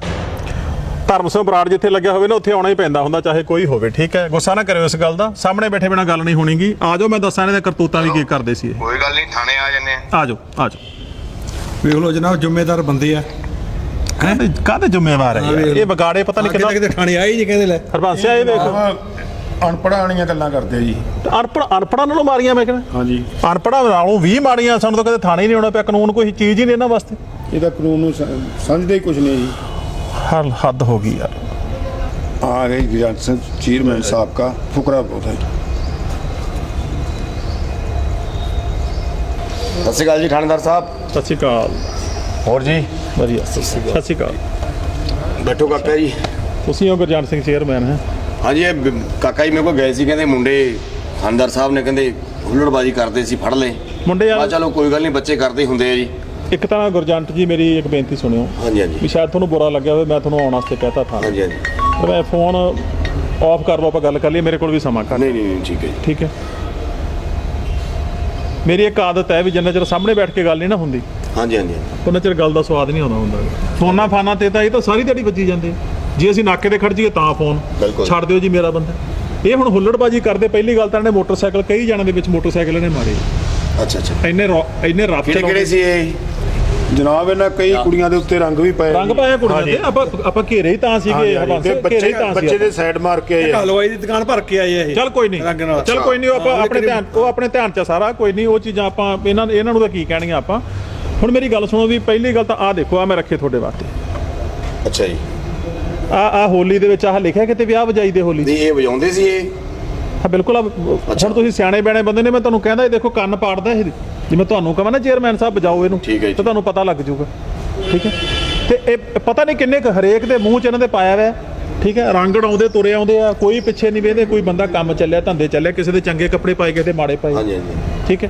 ਧਰਮ ਸਿੰਘ ਬਰਾੜ ਜਿੱਥੇ ਲੱਗਿਆ ਹੋਵੇ ਨਾ ਉੱਥੇ ਆਉਣਾ ਹੀ ਪੈਂਦਾ ਹੁੰਦਾ ਚਾਹੇ ਕੋਈ ਹੋਵੇ ਠੀਕ ਹੈ? ਗੁੱਸਾ ਨਾ ਕਰਿਓ ਇਸ ਗੱਲ ਦਾ। ਸਾਹਮਣੇ ਬੈਠੇ ਬਿਨਾ ਗੱਲ ਨਹੀਂ ਹੋਣੀਗੀ ਆ ਜਾਓ ਮੈਂ ਦੱਸਾਂ ਇਹਨਾਂ ਦੇ ਕਰਤੂਤਾਂ ਵੀ ਕੀ ਕਰਦੇ ਸੀ ਇਹ। ਕੋਈ ਗੱਲ ਨਹੀਂ ਥਾਣੇ ਆ ਜੰਨੇ ਆ। ਜਾਓ ਆ ਜਾਓ। ਵੇਖ ਲਓ ਜਨਾਬ ਜ਼ਿੰਮੇਦਾਰ ਬੰਦੇ ਆ। ਕਾਹਦੇ ਕਾਹਦੇ ਜ਼ਿੰਮੇਵਾਰ ਹੈ ਯਾਰ? ਇਹ ਵਿਗਾੜੇ ਪਤਾ ਨਹੀਂ ਕਿੱਦਾਂ ਕਿਤੇ ਥਾਣੇ ਆਏ ਜੀ ਕਹਿੰਦੇ ਲੈ। ਹਰਬੰਸ ਇਹ ਵੇਖ। ਅਨਪੜ੍ਹਾਂ ਵਾਲੀਆਂ ਗੱਲਾਂ ਕਰਦੇ ਆ ਜੀ। ਅਨਪੜ ਅਨਪੜਾਂ ਨਾਲੋਂ ਮਾਰੀਆਂ ਮੈਂ ਕਹਿੰਦਾ। ਹਾਂਜੀ। ਅਨਪੜਾਂ ਨਾਲੋਂ 20 ਮਾਰੀਆਂ ਸਾਨੂੰ ਤਾਂ ਕਦੇ ਥਾਣੇ ਹੀ ਨਹੀਂ ਆਉਣਾ ਪਿਆ। ਕਾਨੂੰਨ ਕੋਈ ਚੀਜ਼ ਹੀ ਨਹੀਂ ਇਹਨਾਂ ਵਾਸਤੇ। ਇਹਦਾ ਕਾਨੂੰਨ ਨੂੰ ਸ- ਸਮਝਦੇ ਹੀ ਕੁਝ ਨਹੀਂ ਜੀ। ਹਰ ਹੱਦ ਹੋ ਗਈ ਯਾਰ ਆ ਗਈ ਗਿਆਨ ਸਿੰਘ ਚੇਅਰਮੈਨ ਸਾਹਿਬ ਦਾ ਫੁਕਰਾ ਬਹੁਤ ਹੈ। ਸਤਿ ਸ਼੍ਰੀ ਅਕਾਲ ਜੀ ਥਾਣੇਦਾਰ ਸਾਹਿਬ। ਸਤਿ ਸ਼੍ਰੀ ਅਕਾਲ। ਹੋਰ ਜੀ? ਵਧੀਆ ਸਤਿ ਸਤਿ ਸ਼੍ਰੀ ਅਕਾਲ। ਬੈਠੋ ਕਾਕਾ ਜੀ। ਤੁਸੀਂ ਹੋ ਗੁਰਜਾਨ ਸਿੰਘ ਚੇਅਰਮੈਨ ਹੈ? ਹਾਂਜੀ ਇਹ ਕਾਕਾ ਜੀ ਮੇਰੇ ਕੋਲ ਗਏ ਸੀ ਕਹਿੰਦੇ ਮੁੰਡੇ ਥਾਣੇਦਾਰ ਸਾਹਿਬ ਨੇ ਕਹਿੰਦੇ ਹੁੱਲੜਬਾਜ਼ੀ ਕਰਦੇ ਸੀ ਫੜ ਲਏ। ਮੁੰਡੇ ਆ ਚਲੋ ਕੋਈ ਗੱਲ ਨਹੀਂ ਬੱਚੇ ਕਰਦੇ ਹੁੰਦੇ ਆ ਜੀ। ਇੱਕ ਤਾਂ ਗੁਰਜੰਟ ਜੀ ਮੇਰੀ ਇੱਕ ਬੇਨਤੀ ਸੁਣਿਓ। ਹਾਂਜੀ ਹਾਂਜੀ। ਵੀ ਸ਼ਾਇਦ ਤੁਹਾਨੂੰ ਬੁਰਾ ਲੱਗਿਆ ਹੋਵੇ ਮੈਂ ਤੁਹਾਨੂੰ ਆਉਣ ਵਾਸਤੇ ਕਹਤਾ ਥਾਣੇ ਹਾਂਜੀ ਹਾਂਜੀ। ਪਰ ਮੈਂ ਫੋਨ ਆਫ ਕਰ ਲਓ ਆਪਾਂ ਗੱਲ ਕਰ ਲਈ ਮੇਰੇ ਕੋਲ ਵੀ ਸਮਾਂ ਕਰ ਨਹੀਂ ਨਹੀਂ ਨਹੀਂ, ਠੀਕ ਹੈ ਜੀ। ਠੀਕ ਹੈ। ਮੇਰੀ ਇੱਕ ਆਦਤ ਹੈ ਵੀ ਜਿੰਨਾ ਚਿਰ ਸਾਹਮਣੇ ਬੈਠ ਕੇ ਗੱਲ ਨਹੀਂ ਨਾ ਹੁੰਦੀ ਹਾਂਜੀ ਹਾਂਜੀ ਉਹਨਾਂ ਚਿਰ ਗੱਲ ਦਾ ਸਵਾਦ ਨਹੀਂ ਆਉਂਦਾ ਹੁੰਦਾ। ਫੋਨਾਂ ਫਾਨਾਂ ਤੇ ਤਾਂ ਇਹ ਤਾਂ ਸਾਰੀ ਦਿਹਾੜੀ ਵੱਜੀ ਜਾਂਦੇ। ਜੇ ਅਸੀਂ ਨਾਕੇ ਤੇ ਖੜ ਜਾਈਏ ਤਾਂ ਫੋਨ। ਬਿਲਕੁਲ। ਛੱਡ ਦਿਓ ਜੀ ਮੇਰਾ ਬੰਦਾ। ਇਹ ਹੁਣ ਹੁੱਲੜਬਾਜੀ ਕਰਦੇ ਪਹਿਲੀ ਗੱਲ ਤਾਂ ਇਹਨੇ ਮੋਟਰਸਾਈਕਲ ਕਈ ਜਣਾਂ ਦੇ ਵਿੱਚ ਮੋਟਰਸਾਈਕਲ ਇਹਨੇ ਮਾਰੇ। ਅੱਛਾ ਅੱਛਾ। ਇੰਨੇ ਰੌ- ਇੰਨੇ ਰੱਬ ਕਿਹੜੇ ਕਿਹੜੇ ਸੀ ਇਹ? ਜਨਾਬ ਇਹਨਾਂ ਕਈ ਕੁੜੀਆਂ ਦੇ ਉੱਤੇ ਰੰਗ ਵੀ ਪਏ ਰੰਗ। ਪਾਇਆ ਕੁੜੀਆਂ। ਦੇ? ਆਪਾਂ ਆਪਾਂ ਘੇਰੇ ਹੀ ਤਾਂ ਸੀਗੇ ਤੇ ਘੇਰੇ ਬੱਚੇ ਹੀ ਤਾਂ ਸੀ ਬੱਚੇ ਦੇ ਸਾਈਡ ਮਾਰ ਕੇ ਆਏ ਆ। ਹਲਵਾਈ ਦੀ ਦੁਕਾਨ ਭਰ ਕੇ ਆਏ ਆ ਇਹ ਚੱਲ ਕੋਈ ਨਹੀਂ। ਰੰਗ ਨਾਲ। ਚੱਲ ਕੋਈ ਨਹੀਂ ਉਹ ਆਪਾਂ ਆਪਣੇ ਧਿਆਨ ਉਹ ਆਪਣੇ ਧਿਆਨ ਚ ਆ ਸਾਰਾ ਕੋਈ ਨਹੀਂ ਉਹ ਚੀਜ਼ਾਂ ਆਪਾਂ ਇਹਨਾਂ ਇਹਨਾਂ ਨੂੰ ਤਾਂ ਕੀ ਕਹਿਣੀਆਂ ਆਪਾਂ? ਹੁਣ ਮੇਰੀ ਗੱਲ ਸੁਣੋ ਵੀ ਪਹਿਲੀ ਗੱਲ ਤਾਂ ਆਹ ਦੇਖੋ ਆ ਮੈਂ ਰੱਖੇ ਤੁਹਾਡੇ ਵਾਸਤੇ। ਅੱਛਾ ਜੀ। ਆ ਆ ਹੋਲੀ ਦੇ ਵਿੱਚ ਆਹ ਲਿਖਿਆ ਕਿਤੇ ਵਿਆਹ ਵਜਾਈ ਦੇ ਹੋਲੀ ਤੇ ਇਹ ਵਜਾਉਂਦੇ ਸੀ ਇਹ? ਹਾਂ ਬਿਲਕੁਲ ਹੁਣ ਤੁਸੀਂ ਸਿਆਣੇ ਬਿਆਣੇ ਬੰਦੇ ਨੇ ਮੈਂ ਤੁਹਾਨੂੰ ਕਹਿੰਦਾ ਇਹ ਦੇਖੋ ਕੰਨ ਪਾੜਦਾ ਇਹ ਜਿਵੇਂ ਤੁਹਾਨੂੰ ਕਹਾਂ ਨਾ ਚੇਅਰਮੈਨ ਸਾਹਿਬ ਵਜਾਓ ਇਹਨੂੰ ਜੀ। ਤਾਂ ਤੁਹਾਨੂੰ ਪਤਾ ਲੱਗ ਜਾਊਗਾ। ਠੀਕ ਹੈ? ਤੇ ਇਹ ਪਤਾ ਨਹੀਂ ਕਿੰਨੇ ਕੁ ਹਰੇਕ ਦੇ ਮੂੰਹ 'ਚ ਇਹਨਾਂ ਦੇ ਪਾਇਆ ਹੋਇਆ। ਠੀਕ ਹੈ? ਰੰਗ ਆਉਂਦੇ ਤੁਰੇ ਆਉਂਦੇ ਆ ਕੋਈ ਪਿੱਛੇ ਨਹੀਂ ਵੇਂਦੇ ਕੋਈ ਬੰਦਾ ਕੰਮ ਚੱਲਿਆ ਧੰਦੇ ਚੱਲਿਆ ਕਿਸੇ ਦੇ ਚੰਗੇ ਕੱਪੜੇ ਪਾਏ ਕਿਸੇ ਦੇ ਮਾੜੇ ਪਾਏ। ਹਾਂਜੀ ਹਾਂਜੀ। ਠੀਕ ਹੈ?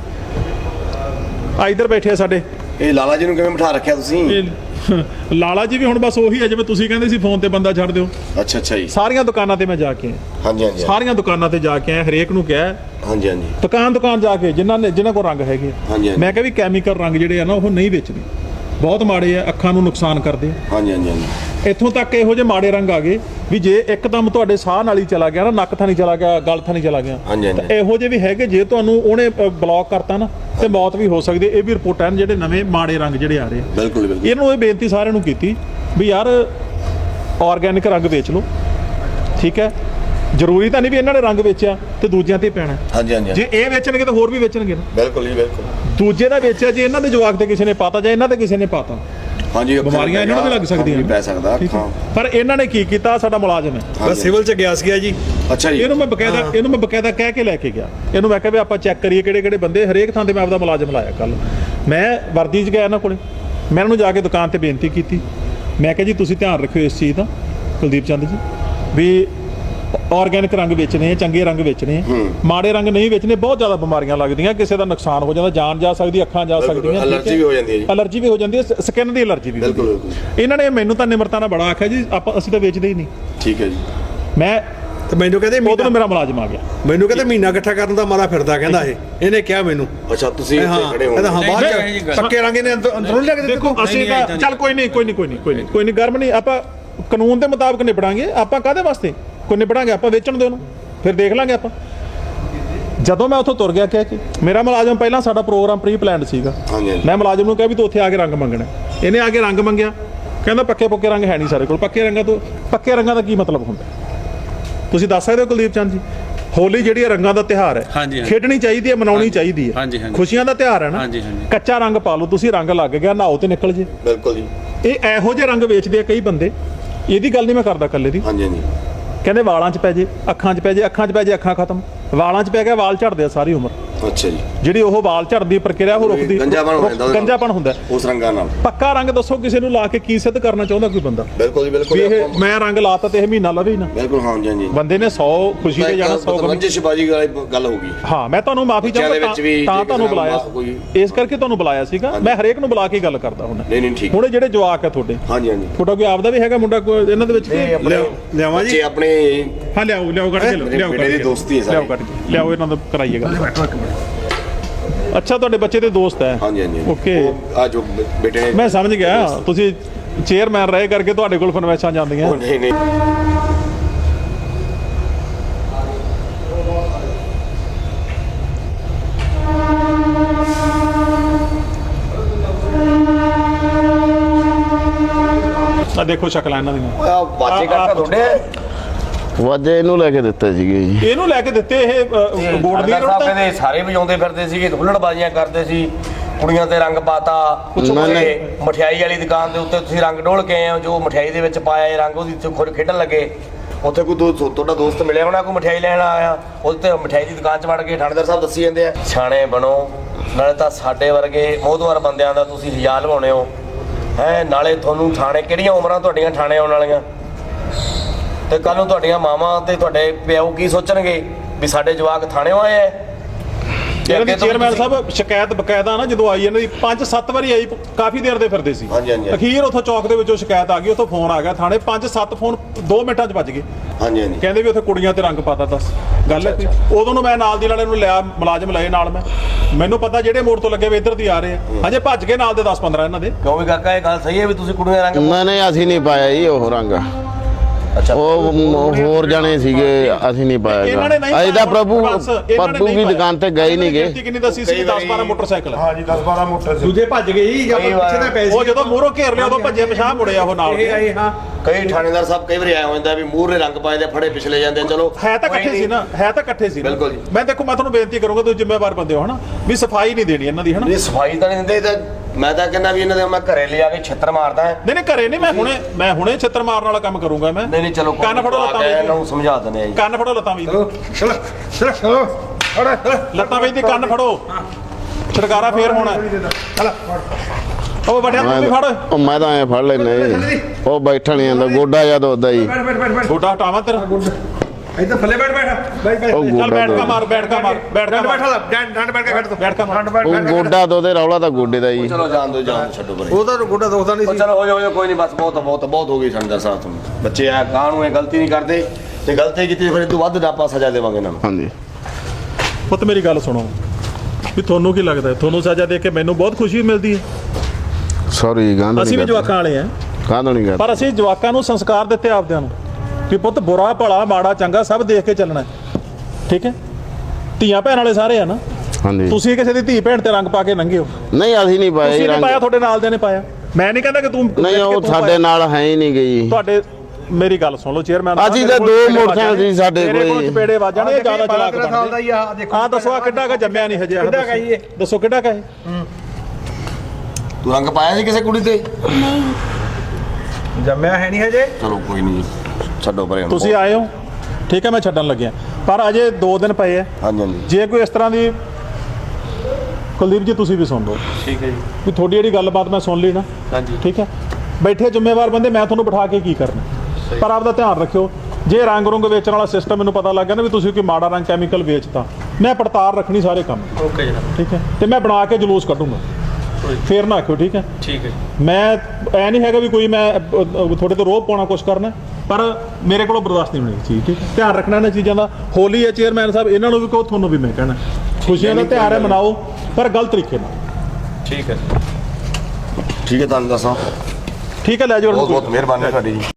ਆ ਇੱਧਰ ਬੈਠੇ ਆ ਸਾਡੇ। ਇਹ ਲਾਲਾ ਜੀ ਨੂੰ ਕਿਵੇਂ ਬਿਠਾ ਰੱਖਿਆ ਤੁਸੀਂ? ਲਾਲਾ ਜੀ ਵੀ ਹੁਣ ਬਸ ਉਹੀ ਹੈ ਜਿਵੇਂ ਤੁਸੀਂ ਕਹਿੰਦੇ ਸੀ ਫੋਨ ਤੇ ਬੰਦਾ ਛੱਡ ਦਿਓ। ਅੱਛਾ ਅੱਛਾ ਜੀ। ਸਾਰੀਆਂ ਦੁਕਾਨਾਂ ਤੇ ਮੈਂ ਜਾ ਕੇ ਆਇਆ। ਹਾਂਜੀ ਹਾਂਜੀ। ਸਾਰੀਆਂ ਦੁਕਾਨਾਂ ਤੇ ਜਾ ਕੇ ਆਇਆ ਹਰੇਕ ਨੂੰ ਕਿਹਾ। ਹਾਂਜੀ ਹਾਂਜੀ। ਦੁਕਾਨ ਦੁਕਾਨ ਜਾ ਕੇ ਜਿਨ੍ਹਾਂ ਨੇ ਜਿਨ੍ਹਾਂ ਕੋਲ ਰੰਗ ਹੈਗੇ ਆ। ਹਾਂਜੀ, ਹਾਂਜੀ। ਮੈਂ ਕਿਹਾ ਵੀ ਕੈਮੀਕਲ ਰੰਗ ਜਿਹੜੇ ਆ ਨਾ ਉਹ ਨਹੀਂ ਵੇਚਦੇ। ਬਹੁਤ ਮਾੜੇ ਆ ਅੱਖਾਂ ਨੂੰ ਨੁਕਸਾਨ ਕਰਦੇ ਆ। ਹਾਂਜੀ ਹਾਂਜੀ ਹਾਂਜੀ। ਇੱਥੋਂ ਤੱਕ ਇਹੋ ਜਿਹੇ ਮਾੜੇ ਰੰਗ ਆ ਗਏ ਵੀ ਜੇ ਇੱਕਦਮ ਤੁਹਾਡੇ ਸਾਹ ਨਾਲ ਹੀ ਚਲਾ ਗਿਆ ਨਾ ਨੱਕ ਥਾਂ ਨਹੀਂ ਚਲਾ ਗਿਆ ਗਲ ਥਾਂ ਨਹੀਂ ਚਲਾ ਗਿਆ। ਤਾਂ ਇਹੋ ਜਿਹੇ ਵੀ ਹੈਗੇ ਜੇ ਤੁਹਾਨੂੰ ਉਹਨੇ ਬਲੌਕ ਕਰਤਾ ਨਾ ਤੇ ਮੌਤ ਵੀ ਹੋ ਸਕਦੀ ਹੈ। ਇਹ ਵੀ ਰਿਪੋਰਟਾਂ ਜਿਹੜੇ ਨਵੇਂ ਮਾੜੇ ਰੰਗ ਜਿਹੜੇ ਆ ਰਹੇ ਬਿਲਕੁਲ ਬਿਲਕੁਲ। ਇਹਨਾਂ ਇਹ ਬੇਨਤੀ ਸਾਰਿਆਂ ਨੂੰ ਕੀਤੀ ਵੀ ਯਾਰ ਆਰਗੈਨਿਕ ਰੰਗ ਵੇਚ ਲਓ। ਠੀਕ ਹੈ? ਜ਼ਰੂਰੀ ਤਾਂ ਨਹੀਂ ਵੀ ਇਹਨਾਂ ਨੇ ਰੰਗ ਵੇਚਿਆ ਤੇ ਦੂਜਿਆਂ ਤੇ ਪੈਣਾ। ਹਾਂਜੀ ਹਾਂਜੀ ਜੇ ਇਹ ਵੇਚਣਗੇ ਤਾਂ ਹੋਰ ਵੀ ਵੇਚਣਗੇ ਨਾ। ਬਿਲਕੁਲ ਜੀ ਬਿਲਕੁਲ। ਦੂਜੇ ਦਾ ਵੇਚਿਆ ਜੇ ਇਹਨਾਂ ਦੇ ਜਵਾਕ ਤੇ ਕਿਸੇ ਨੇ ਪਾਤਾ ਜਾਂ ਇਹਨਾਂ ਤੇ ਕਿਸੇ ਨੇ ਪਾਤਾ ਹਾਂਜੀ ਅੱਖਾਂ ਬਿਮਾਰੀਆਂ ਇਹਨਾਂ ਨੂੰ ਵੀ ਲੱਗ ਸਕਦੀਆਂ। ਵੀ ਪੈ ਸਕਦਾ ਠੀਕ ਹੈ। ਅੱਖਾਂ। ਪਰ ਇਹਨਾਂ ਨੇ ਕੀ ਕੀਤਾ? ਸਾਡਾ ਮੁਲਾਜ਼ਮ ਹੈ। ਬਸ ਸਿਵਲ ਚ ਗਿਆ ਸੀਗਾ ਜੀ। ਅੱਛਾ ਜੀ। ਇਹਨੂੰ ਮੈਂ ਬਕਾਇਦਾ ਇਹਨੂੰ ਮੈਂ ਬਕਾਇਦਾ ਕਹਿ ਕੇ ਲੈ ਕੇ ਗਿਆ। ਇਹਨੂੰ ਮੈਂ ਕਿਹਾ ਵੀ ਆਪਾਂ ਚੈੱਕ ਕਰੀਏ ਕਿਹੜੇ ਕਿਹੜੇ ਬੰਦੇ। ਹਰੇਕ ਥਾਂ ਤੇ ਮੈਂ ਆਪਦਾ ਮੁਲਾਜ਼ਮ ਲਾਇਆ ਕੱਲ ਮੈਂ ਵਰਦੀ 'ਚ ਗਿਆ ਇਹਨਾਂ ਕੋਲੇ। ਮੈਂ ਇਹਨਾਂ ਨੂੰ ਜਾ ਕੇ ਦੁਕਾਨ ਤੇ ਬੇਨਤੀ ਕੀਤੀ। ਮੈਂ ਕਿਹਾ ਜੀ ਤੁਸੀਂ ਧਿਆਨ ਰੱਖਿਓ ਇਸ ਚੀਜ਼ ਦਾ। ਕੁਲਦੀਪ ਚੰਦ ਜੀ ਵੀ ਆਰਗੈਨਿਕ ਰੰਗ ਵੇਚਣੇ ਆ ਚੰਗੇ ਰੰਗ ਵੇਚਣੇ। ਆ ਮਾੜੇ ਰੰਗ ਨਹੀਂ ਵੇਚਣੇ ਬਹੁਤ ਜ਼ਿਆਦਾ ਬਿਮਾਰੀਆਂ ਲੱਗਦੀਆਂ ਕਿਸੇ ਦਾ ਨੁਕਸਾਨ ਹੋ ਜਾਂਦਾ ਜਾਨ ਜਾ ਸਕਦੀ ਅੱਖਾਂ ਜਾ ਸਕਦੀਆਂ allergy ਵੀ ਹੋ ਜਾਂਦੀ ਹੈ ਜੀ। ਅਲਰਜੀ ਵੀ ਹੋ ਜਾਂਦੀ ਹੈ ਸਕਿਨ ਦੀ ਅਲਰਜੀ ਵੀ ਬਿਲਕੁਲ। ਇਹਨਾਂ ਨੇ ਮੈਨੂੰ ਤਾਂ ਨਿਮਰਤਾ ਨਾਲ ਬੜਾ ਆਖਿਆ ਜੀ ਆਪਾਂ ਅਸੀਂ ਤਾਂ ਵੇਚਦੇ ਹੀ ਨਹੀਂ। ਠੀਕ ਹੈ ਜੀ। ਮੈਂ ਤੇ ਮੈਨੂੰ ਕਹਿੰਦੇ ਉਦੋਂ ਮਹੀਨਾ ਮੇਰਾ ਮੁਲਾਜ਼ਮ ਆ ਗਿਆ। ਮੈਨੂੰ ਕਹਿੰਦੇ ਮਹੀਨਾ ਇਕੱਠਾ ਕਰਨ ਦਾ ਮਾਰਾ ਫਿਰਦਾ ਕਹਿੰਦਾ ਇਹ। ਇਹਨੇ ਕਿਹਾ ਮੈਨੂੰ। ਅੱਛਾ ਤੁਸੀਂ ਇੱਥੇ ਖੜੇ ਹੋ। ਹਾਂ ਬਾਹਰ ਪੱਕੇ ਰੰਗ ਇਹਨੇ ਅੰਦਰ- ਲਿਆ ਕੇ ਦੇਖੋ ਅਸੀਂ ਤਾਂ ਚੱਲ ਕੋਈ ਨਹੀਂ। ਕੋਈ ਨਹੀਂ ਕੋਈ ਨਹੀਂ ਕੋਈ ਨਹੀਂ ਕੋਈ ਨਹੀਂ ਗਰਮ ਨਹੀਂ ਆਪਾਂ ਕਾਨੂੰਨ ਦੇ ਮੁਤਾਬਕ ਨਿਬੜਾਂਗੇ ਆਪਾਂ ਕਾਦੇ ਵਾਸਤੇ? ਕੋਈ ਨਿਬੜਾਂਗੇ ਆਪਾਂ ਵੇਚਣ ਦੇ ਉਹਨੂੰ ਫਿਰ ਦੇਖ ਲਾਂਗੇ ਆਪਾਂ। ਜਦੋਂ ਮੈਂ ਉੱਥੋਂ ਤੁਰ ਗਿਆ ਕਹਿ ਕੇ ਮੇਰਾ ਮੁਲਾਜ਼ਮ ਪਹਿਲਾਂ ਸਾਡਾ ਪ੍ਰੋਗਰਾਮ ਪ੍ਰੀ ਪਲਾਨਡ ਸੀਗਾ। ਹਾਂਜੀ। ਮੈਂ ਮੁਲਾਜ਼ਮ ਨੂੰ ਕਿਹਾ ਵੀ ਤੂੰ ਉੱਥੇ ਆ ਕੇ ਰੰਗ ਮੰਗਣਾ। ਇਹਨੇ ਆ ਕੇ ਰੰਗ ਮੰਗਿਆ। ਕਹਿੰਦਾ ਪੱਕੇ ਪੱਕੇ ਰੰਗ ਹੈ ਨਹੀਂ ਸਾਡੇ ਕੋਲ। ਪੱਕੇ ਰੰਗਾਂ ਤੋਂ ਪੱਕੇ ਰੰਗਾਂ ਦਾ ਕੀ ਮਤਲਬ ਹੁੰਦਾ? ਤੁਸੀਂ ਦੱਸ ਸਕਦੇ ਹੋ ਕੁਲਦੀਪ ਚੰਦ ਜੀ? ਹੋਲੀ ਜਿਹੜੀ ਹੈ ਰੰਗਾਂ ਦਾ ਤਿਉਹਾਰ ਹੈ। ਖੇਡਣੀ ਚਾਹੀਦੀ ਹੈ ਮਨਾਉਣੀ ਚਾਹੀਦੀ ਹੈ। ਖੁਸ਼ੀਆਂ ਦਾ ਤਿਉਹਾਰ ਹੈ ਨਾ। ਹਾਂਜੀ, ਹਾਂਜੀ। ਕੱਚਾ ਰੰਗ ਪਾ ਲਓ ਤੁਸੀਂ ਰੰਗ ਲੱਗ ਗਿਆ ਨਹਾਓ ਤੇ ਨਿਕਲ ਜੇ। ਬਿਲਕੁਲ ਜੀ। ਇਹ ਇਹੋ ਜਿਹੇ ਰੰਗ ਵੇਚਦੇ ਆ ਕਈ ਬੰਦੇ। ਇਹਦੀ ਗੱਲ ਨਹੀਂ ਮੈਂ ਕਰਦਾ ਇਕੱਲੇ ਦੀ। ਹਾਂਜੀ ਹਾਂਜੀ। ਕਹਿੰਦੇ ਵਾਲਾਂ 'ਚ ਪੈ ਜੇ, ਅੱਖਾਂ 'ਚ ਪੈ ਜੇ, ਅੱਖਾਂ 'ਚ ਪੈ ਜੇ, ਅੱਖਾਂ ਖਤਮ। ਵਾਲਾਂ 'ਚ ਪੈ ਗਿਆ, ਵਾਲ ਝੜਦੇ ਆ, ਸਾਰੀ ਉਮਰ। ਅੱਛਾ ਜੀ। ਜਿਹੜੀ ਉਹ ਵਾਲ ਝੜਨ ਦੀ ਪ੍ਰਕਿਰਿਆ ਉਹ ਰੁਕਦੀ ਗੰਜਾਪਣ ਹੋ ਜਾਂਦਾ ਹੁੰਦਾ। ਹੈ। ਉਸ ਰੰਗਾਂ ਨਾਲ। ਪੱਕਾ ਰੰਗ ਦੱਸੋ ਕਿਸੇ ਨੂੰ ਲਾ ਕੇ ਕੀ ਸਿੱਧ ਕਰਨਾ ਚਾਹੁੰਦਾ ਕੋਈ ਬੰਦਾ? ਬਿਲਕੁਲ ਜੀ ਬਿਲਕੁਲ ਇਹ ਮੈਂ ਰੰਗ ਲਾਤਾ ਤੇ ਇਹ ਮਹੀਨਾ ਲਵੇ ਹੀ ਨਾ ਬਿਲਕੁਲ ਹਾਂ ਜੀ ਬੰਦੇ ਨੇ 100 ਖੁਸ਼ੀ ਤੇ ਜਾਣਾ 100 ਗਮ ਰੰਜਿਸ਼ਬਾਜੀ ਵਾਲੀ ਗੱਲ ਹੋ ਗਈ। ਹਾਂ ਮੈਂ ਤੁਹਾਨੂੰ ਮਾਫੀ ਚਾਹੁੰਦਾ ਤਾਂ ਜੇ ਤੁਹਾਨੂੰ ਬੁਲਾਇਆ। ਇਸ ਕਰਕੇ ਤੁਹਾਨੂੰ ਬੁਲਾਇਆ ਸੀਗਾ। ਮੈਂ ਹਰੇਕ ਨੂੰ ਬੁਲਾ ਕੇ ਗੱਲ ਕਰਦਾ ਹੁਣ। ਨਹੀਂ ਨਹੀਂ ਠੀਕ। ਹੁਣ ਜਿਹੜੇ ਜਵਾਕ ਆ ਤੁਹਾਡੇ ਹਾਂਜੀ ਹਾਂਜੀ। ਤੁਹਾਡਾ ਕੋਈ ਆਪਦਾ ਵੀ ਹੈਗਾ ਮੁੰਡਾ ਕੋਈ ਇਹਨਾਂ ਦੇ ਵਿੱਚ ਲਿਆਵਾਂ ਜੀ? ਆਪਣੇ ਹਾਂ ਲਿਆਓ ਲਿਆਓ ਕੱਢ ਕੇ ਲਿਆਓ। ਕੱਢ ਕੇ। ਦੋਸਤੀ ਹੈ ਸਾਰੀ। ਲਿਆਓ ਕੱਢ ਕੇ। ਲਿਆਓ ਇਹਨਾਂ ਦਾ ਕਰਾਈਏ ਗੱਲ। ਅੱਛਾ ਤੁਹਾਡੇ ਬੱਚੇ ਦੇ ਦੋਸਤ ਹੈ? ਹਾਂਜੀ ਹਾਂਜੀ ਓਕੇ ਆ ਜੋ ਬੇਟੇ ਨੇ ਮੈਂ ਸਮਝ ਗਿਆ। ਤੁਸੀਂ ਚੇਅਰਮੈਨ ਰਹੇ ਕਰਕੇ ਤੁਹਾਡੇ ਕੋਲ ਫਰਮੈਸ਼ਾਂ ਜਾਂਦੀਆਂ। ਉਹ ਨਹੀਂ ਨਹੀਂ। ਆ ਦੇਖੋ ਸ਼ਕਲਾਂ ਇਹਨਾਂ ਦੀਆਂ। ਆ ਬਾਜੇ ਕਰਤਾ ਤੁਹਾਡੇ। ਵਾਜੇ ਇਹਨੂੰ ਲੈ ਕੇ ਦਿੱਤੇ ਸੀਗੇ ਜੀ। ਇਹਨੂੰ ਲੈ ਕੇ ਦਿੱਤੇ ਇਹ ਬੋਰਡ ਦੀ ਸਾਹਿਬ ਕਹਿੰਦੇ ਸਾਰੇ ਵਜਾਉਂਦੇ ਫਿਰਦੇ ਸੀਗੇ ਹੁੱਲੜਬਾਜ਼ੀਆਂ ਕਰਦੇ ਸੀ ਕੁੜੀਆਂ ਤੇ ਰੰਗ ਪਾਤਾ ਨਹੀਂ, ਨਹੀਂ। ਤੇ ਮਠਿਆਈ ਵਾਲੀ ਦੁਕਾਨ ਦੇ ਉੱਤੇ ਤੁਸੀਂ ਰੰਗ ਡੋਲ ਕੇ ਆਏ ਹੋ ਜੋ ਮਠਿਆਈ ਦੇ ਵਿੱਚ ਪਾਇਆ ਇਹ ਰੰਗ ਉਹਦੀ ਤੇ ਖੁਦ ਖੇਡਣ ਲੱਗੇ। ਉੱਥੇ ਕੋਈ ਦੋ ਤੁਹਾਡਾ ਦੋਸਤ ਮਿਲਿਆ ਹੋਣਾ ਕੋਈ ਮਠਿਆਈ ਲੈਣ ਆਇਆ? ਉਹਦੇ ਤੇ ਮਠਿਆਈ ਦੀ ਦੁਕਾਨ 'ਚ ਵੜ ਕੇ ਥਾਣੇਦਾਰ ਸਾਹਿਬ ਦੱਸੀ ਜਾਂਦੇ ਆ ਛਾਣੇ ਬਣੋ ਨਾਲੇ ਤਾਂ ਸਾਡੇ ਵਰਗੇ ਮੋਹਦਵਾਰ ਬੰਦਿਆਂ ਦਾ ਤੁਸੀਂ ਹਿਜਾ ਲਵਾਉਣੇ ਹੋ। ਹੈ ਨਾਲੇ ਤੁਹਾਨੂੰ ਥਾਣੇ ਕਿਹੜੀਆਂ ਉਮਰਾਂ ਤੁਹਾਡੀਆਂ ਥਾਣੇ ਆਉਣ ਵਾਲੀਆਂ? ਤੇ ਕੱਲ ਨੂੰ ਤੁਹਾਡੀਆਂ ਮਾਵਾਂ ਤੇ ਤੁਹਾਡੇ ਪਿਓ ਕੀ ਸੋਚਣਗੇ ਵੀ ਸਾਡੇ ਜਵਾਕ ਥਾਣੇੋਂ ਆਏ ਐ ਤੇ ਇਹਨਾਂ ਦੀ ਚੇਅਰਮੈਨ ਸਾਹਿਬ ਸ਼ਿਕਾਇਤ ਬਕਾਇਦਾ ਨਾ ਜਦੋਂ ਆਈ ਇਹਨਾਂ ਦੀ 5-7 ਵਾਰੀ ਆਈ ਕਾਫੀ ਦੇਰ ਦੇ ਫਿਰਦੇ ਸੀ। ਹਾਂਜੀ, ਹਾਂਜੀ। ਅਖੀਰ ਉੱਥੋਂ ਚੌਕ ਦੇ ਵਿੱਚੋਂ ਸ਼ਿਕਾਇਤ ਆ ਗਈ ਉੱਥੋਂ ਫੋਨ ਆ ਗਿਆ ਥਾਣੇ 5-7 ਫੋਨ 2 ਮਿੰਟਾਂ 'ਚ ਵੱਜ ਗਏ। ਹਾਂਜੀ ਹਾਂਜੀ। ਕਹਿੰਦੇ ਵੀ ਉੱਥੇ ਕੁੜੀਆਂ ਤੇ ਰੰਗ ਪਾਤਾ ਦੱਸ। ਗੱਲ ਹੈ ਉਦੋਂ ਨੂੰ ਮੈਂ ਨਾਲ ਦੀ ਨਾਲ ਇਹਨੂੰ ਲਿਆ ਮੁਲਾਜ਼ਮ ਲਏ ਨਾਲ ਮੈਂ। ਮੈਨੂੰ ਪਤਾ ਜਿਹੜੇ ਮੋੜ ਤੋਂ ਲੱਗੇ ਵੇ ਇੱਧਰ ਦੀ ਆ ਰਹੇ ਆ। ਹਜੇ ਭੱਜ ਕੇ ਨਾਲ ਦੇ 10-15 ਇਹਨਾਂ ਦੇ। ਕਿਉਂ ਵੀ ਕਾਕਾ ਇਹ ਗੱਲ ਸਹੀ ਹੈ ਵੀ ਤੁਸੀਂ ਕੁੜੀਆਂ ਰੰਗ ਨਹੀਂ ਨਹੀਂ ਅਸੀਂ ਨਹੀਂ ਪਾਇਆ ਜੀ ਉਹ ਰੰਗ। ਉਹ ਮ- ਹੋਰ ਜਾਣੇ ਸੀਗੇ ਅਸੀਂ ਨਹੀਂ ਪਾਇਆ ਇਹਨਾਂ ਨੇ ਨਹੀਂ ਅਸੀਂ ਤਾਂ ਪਾਇਆ, ਪ੍ਰਭੂ ਬਸ, ਇਹਨਾਂ ਨੇ ਪ੍ਰਭੂ ਨਹੀਂ ਦੀ ਪਾਇਆ। ਦੁਕਾਨ ਤੇ ਗਏ ਨਹੀਂ ਗਿਣਤੀ ਗਏ ਕਿੰਨੀ ਦੱਸੀ ਸੀ? 10-12 ਮੋਟਰਸਾਈਕਲ ਹਾਂ ਜੀ 10 12 ਮੋਟਰ ਸੀ ਦੂਜੇ ਭੱਜ ਗਏ ਜੀ ਆਪਾਂ ਕਈ ਵਾਰ- ਪਿੱਛੇ ਤਾਂ ਪਏ ਸੀ ਉਹ ਜਦੋਂ ਮੂਹਰੋਂ ਘੇਰ ਲਿਆ ਉਦੋਂ ਭੱਜੇ ਪਿਛਾਹ ਮੁੜਿਆ ਉਹ ਨਾਲ ਇਹ ਆਏ ਹਾਂ। ਕਈ ਥਾਣੇਦਾਰ ਸਾਹਿਬ ਕਈ ਵਾਰੀ ਆਇਆ ਹੁੰਦਾ ਵੀ ਮੂਹਰੇ ਰੰਗ ਪਾਏ ਦੇ ਫੜੇ ਪਿਛਲੇ ਜਾਂਦੇ ਚਲੋ। ਹੈ ਤਾਂ ਇਕੱਠੇ ਸੀ। ਨਾ ਹੈ ਤਾਂ ਇਕੱਠੇ ਸੀ ਨਾ। ਬਿਲਕੁਲ ਜੀ। ਮੈਂ ਦੇਖੋ ਮੈਂ ਤੁਹਾਨੂੰ ਬੇਨਤੀ ਕਰੂੰਗਾ ਤੁਸੀਂ ਜ਼ਿੰਮੇਵਾਰ ਬੰਦੇ ਹੋ ਹਨਾ? ਵੀ ਸਫ਼ਾਈ ਨਹੀਂ ਦੇਣੀ ਇਹਨਾਂ ਦੀ ਹਨਾ? ਇਹ ਸਫ਼ਾਈ ਤਾਂ ਨਹੀਂ ਦਿੰਦੇ ਤਾਂ ਮੈਂ ਤਾਂ ਕਹਿੰਦਾ ਵੀ ਇਹਨਾਂ ਦੇ ਮੈਂ ਘਰੇ ਲਿਆ ਕੇ ਛੱਤਰ ਮਾਰਦਾ ਹੈ। ਨਹੀਂ ਨਹੀਂ ਘਰੇ ਨਹੀਂ ਮੈਂ ਹੁਣੇ ਮੈਂ ਹੁਣੇ ਛਿੱਤਰ ਮਾਰਨ ਵਾਲਾ ਕੰਮ ਕਰੂੰਗਾ ਮੈਂ। ਨਹੀਂ ਨਹੀਂ ਚਲੋ ਕੋਈ ਕੰਨ ਫੜੋ ਲੱਤਾਂ ਇਹਨਾਂ ਨੂੰ ਸਮਝਾ ਦਿੰਦੇ ਆ ਜੀ। ਕੰਨ ਫੜੋ ਲੱਤਾਂ ਵੀ ਚਲੋ ਚਲੋ ਚਲੋ ਲੱਤਾਂ ਵਿੱਚ ਦੀ ਕੰਨ ਫੜੋ। ਛੜਕਾਰਾ ਫੇਰ ਹੋਣਾ। ਚਲ ਉਹ ਵੱਡਿਆ ਤੂੰ ਵੀ ਫੜ। ਉਹ ਮੈਂ ਤਾਂ ਐ ਫੜ ਲੈਣਾ ਉਹ ਬੈਠਣ ਗੋਡਾ ਜਦ ਉਹਦਾ ਜੀ ਬੈਠ ਬੈਠ ਛੋਟਾ ਹਟਾਵਾਂ ਤੇਰਾ। ਇੱਧਰ ਥੱਲੇ ਬੈਠ ਬੈਠ। ਬੈਠ ਬੈਠ ਉਹ ਚੱਲ ਗੋਡਾ ਬੈਠ ਕਾ ਤੋਂ- ਮਾਰ ਬੈਠ ਕਾ ਮਾਰ ਬੈਠ ਕਾ ਡੰਡ ਬੈਠ ਮਾਰ। ਲਾ। ਡੰਡ ਡੰਡ ਬੈਠ ਕੇ ਖੜ ਦੋ ਬੈਠ ਕੇ ਮਾਰ। ਡੰਡ ਬੈਠ ਉਹ ਬੈਠ ਕੇ ਗੋਡਾ ਤੋਂ ਉਹਦੇ ਰੌਲਾ ਤਾਂ ਗੋਡੇ ਦਾ ਜੀ ਚਲੋ ਜਾਣ ਦੋ ਜਾਣ ਛੱਡੋ ਪਰੇ। ਉਹਦਾ ਗੋਡਾ ਦੁਖਦਾ ਨਹੀਂ ਸੀ। ਚਲੋ ਹੋ ਜਾ ਹੋ ਜਾ ਕੋਈ ਨਹੀਂ ਬਸ ਬਹੁਤ ਬਹੁਤ ਬਹੁਤ ਹੋ ਗਈ ਸਾਹਿਬ ਤੁਹਾਨੂੰ ਬੱਚੇ ਆ ਕਾਂ ਨੂੰ ਇਹ ਗਲਤੀ ਨਹੀਂ ਕਰਦੇ? ਤੇ ਗਲਤੀ ਕੀਤੀ ਫਿਰ ਇਹ ਤੋਂ ਵੱਧ ਦਾ ਆਪਾਂ ਸਜ਼ਾ ਦੇਵਾਂਗੇ ਇਹਨਾਂ ਨੂੰ। ਹਾਂਜੀ। ਪੁੱਤ ਮੇਰੀ ਗੱਲ ਸੁਣੋ। ਵੀ ਤੁਹਾਨੂੰ ਕੀ ਲੱਗਦਾ ਹੈ? ਤੁਹਾਨੂੰ ਸਜ਼ਾ ਦੇ ਕੇ ਮੈਨੂੰ ਬਹੁਤ ਖੁਸ਼ੀ ਮਿਲਦੀ ਹੈ। ਸੌਰੀ ਗਾਂਧ ਅਸੀਂ ਵੀ ਜਵਾਕਾਂ ਵਾਲੇ ਆ ਕਾਹਦੋਂ ਨਹੀਂ ਕਰਦਾ। ਪਰ ਅਸੀਂ ਜਵਾਕਾਂ ਨੂੰ ਸੰਸਕਾਰ ਦਿੱਤੇ ਆਪਦਿਆਂ ਨੂੰ। ਕਿ ਪੁੱਤ ਬੁਰਾ ਭਲਾ ਮਾੜਾ ਚੰਗਾ ਸਭ ਦੇਖ ਕੇ ਚੱਲਣਾ ਹੈ। ਠੀਕ ਹੈ? ਧੀਆਂ ਭੈਣ ਵਾਲੇ ਸਾਰੇ ਆ ਨਾ? ਹਾਂਜੀ। ਤੁਸੀਂ ਕਿਸੇ ਦੀ ਧੀ ਭੈਣ ਤੇ ਰੰਗ ਪਾ ਕੇ ਲੰਘੇ ਹੋ ਨਹੀਂ ਅਸੀਂ ਨਹੀਂ ਪਾਇਆ ਜੀ ਤੁਸੀਂ ਨਹੀਂ ਰੰਗ। ਪਾਇਆ ਤੁਹਾਡੇ ਨਾਲ ਦੇ ਨੇ ਪਾਇਆ। ਮੈਂ ਨਹੀਂ ਕਹਿੰਦਾ ਕਿ ਤੂੰ ਨਹੀਂ ਉਹ ਸਾਡੇ। ਨਾਲ ਹੈ ਹੀ ਨਹੀਂ ਗਈ ਤੁਹਾਡੇ ਮੇਰੀ ਗੱਲ ਸੁਣ ਲਓ ਚੇਅਰਮੈਨ ਅਸੀਂ ਤਾਂ ਦੋ ਮੋਟਰਸਾਈਕਲ ਸੀ ਸਾਡੇ ਮੇਰੇ ਕੋਲ ਕੋਲ ਹੀ। ਚਪੇੜੇ ਵਾਜਣ ਇਹ ਜ਼ਿਆਦਾ ਚਲਾਕ ਸਾਲ ਦਾ ਬਣਦੇ ਹੀ ਆ ਦੇਖੋ ਆ ਦੱਸੋ ਆ ਕਿੱਡਾ ਕਾ ਜੰਮਿਆ ਨਹੀਂ ਹਜੇ ਕਿੱਡਾ ਦੱਸੋ। ਕੁ ਇਹ? ਦੱਸੋ ਕਿੱਡਾ ਕਾ ਇਹ? ਤੂੰ ਰੰਗ ਪਾਇਆ ਸੀ ਕਿਸੇ ਕੁੜੀ ਤੇ? ਨਹੀਂ। ਜੰਮਿਆ ਹੈ ਨਹੀਂ ਹਜੇ? ਚਲੋ ਕੋਈ ਨਹੀਂ ਛੱਡੋ ਪਰੇ ਹੁਣ। ਤੁਸੀਂ ਆਏ ਹੋ? ਠੀਕ ਹੈ ਮੈਂ ਛੱਡਣ ਲੱਗਿਆ। ਪਰ ਅਜੇ 2 ਦਿਨ ਪਏ ਆ ਹਾਂਜੀ ਹਾਂਜੀ। ਜੇ ਕੋਈ ਇਸ ਤਰ੍ਹਾਂ ਦੀ ਕੁਲਦੀਪ ਜੀ ਤੁਸੀਂ ਵੀ ਸੁਣ ਲਓ। ਠੀਕ ਹੈ ਜੀ। ਵੀ ਤੁਹਾਡੀ ਜਿਹੜੀ ਗੱਲਬਾਤ ਮੈਂ ਸੁਣ ਲਈ ਨਾ ਹਾਂਜੀ। ਠੀਕ ਹੈ? ਬੈਠੇ ਜ਼ਿੰਮੇਵਾਰ ਬੰਦੇ ਮੈਂ ਤੁਹਾਨੂੰ ਬਿਠਾ ਕੇ ਕੀ ਕਰਨਾ? ਪਰ ਆਪਦਾ ਧਿਆਨ ਰੱਖਿਓ ਜੇ ਰੰਗ ਰੁੰਗ ਵੇਚਣ ਵਾਲਾ ਸਿਸਟਮ ਮੈਨੂੰ ਪਤਾ ਲੱਗ ਗਿਆ ਨਾ ਵੀ ਤੁਸੀਂ ਕੋਈ ਮਾੜਾ ਰੰਗ ਕੈਮੀਕਲ ਵੇਚਤਾ ਮੈਂ ਪੜਤਾਲ ਰੱਖਣੀ ਸਾਰੇ ਕੰਮ ਓਕੇ ਜਨਾਬ ਠੀਕ ਹੈ? ਤੇ ਮੈਂ ਬਣਾ ਕੇ ਜਲੂਸ ਕੱਢੂੰਗਾ। ਫੇਰ ਨਾ ਆਖਿਓ ਠੀਕ ਹੈ? ਠੀਕ ਹੈ ਮੈਂ ਐ ਨਹੀਂ ਹੈਗਾ ਵੀ ਕੋਈ ਮੈਂ ਤੁਹਾਡੇ ਤੋਂ ਰੋਹ ਪਾਉਣਾ ਕੁਛ ਕਰਨਾ ਪਰ ਮੇਰੇ ਕੋਲੋਂ ਬਰਦਾਸ਼ਤ ਨਹੀਂ ਹੋਣੀ ਚੀਜ਼ ਠੀਕ ਹੈ? ਧਿਆਨ ਰੱਖਣਾ ਇਹਨਾਂ ਚੀਜ਼ਾਂ ਦਾ। ਹੋਲੀ ਹੈ ਚੇਅਰਮੈਨ ਸਾਹਿਬ ਇਹਨਾਂ ਨੂੰ ਵੀ ਕਹੋ ਤੁਹਾਨੂੰ ਵੀ ਮੈਂ ਕਹਿਣਾ। ਖੁਸ਼ੀਆਂ ਦਾ ਤਿਉਹਾਰ ਹੈ ਮਨਾਓ ਪਰ ਗਲਤ ਤਰੀਕੇ ਨਾਲ। ਠੀਕ ਹੈ ਠੀਕ ਹੈ ਤੁਹਾਨੂੰ ਦੱਸਾਂ। ਠੀਕ ਹੈ ਲੈ ਜਾਓ ਬਹੁਤ ਬਹੁਤ ਮਿਹਰਬਾਨੀ ਤੁਹਾਡੀ। ਜੀ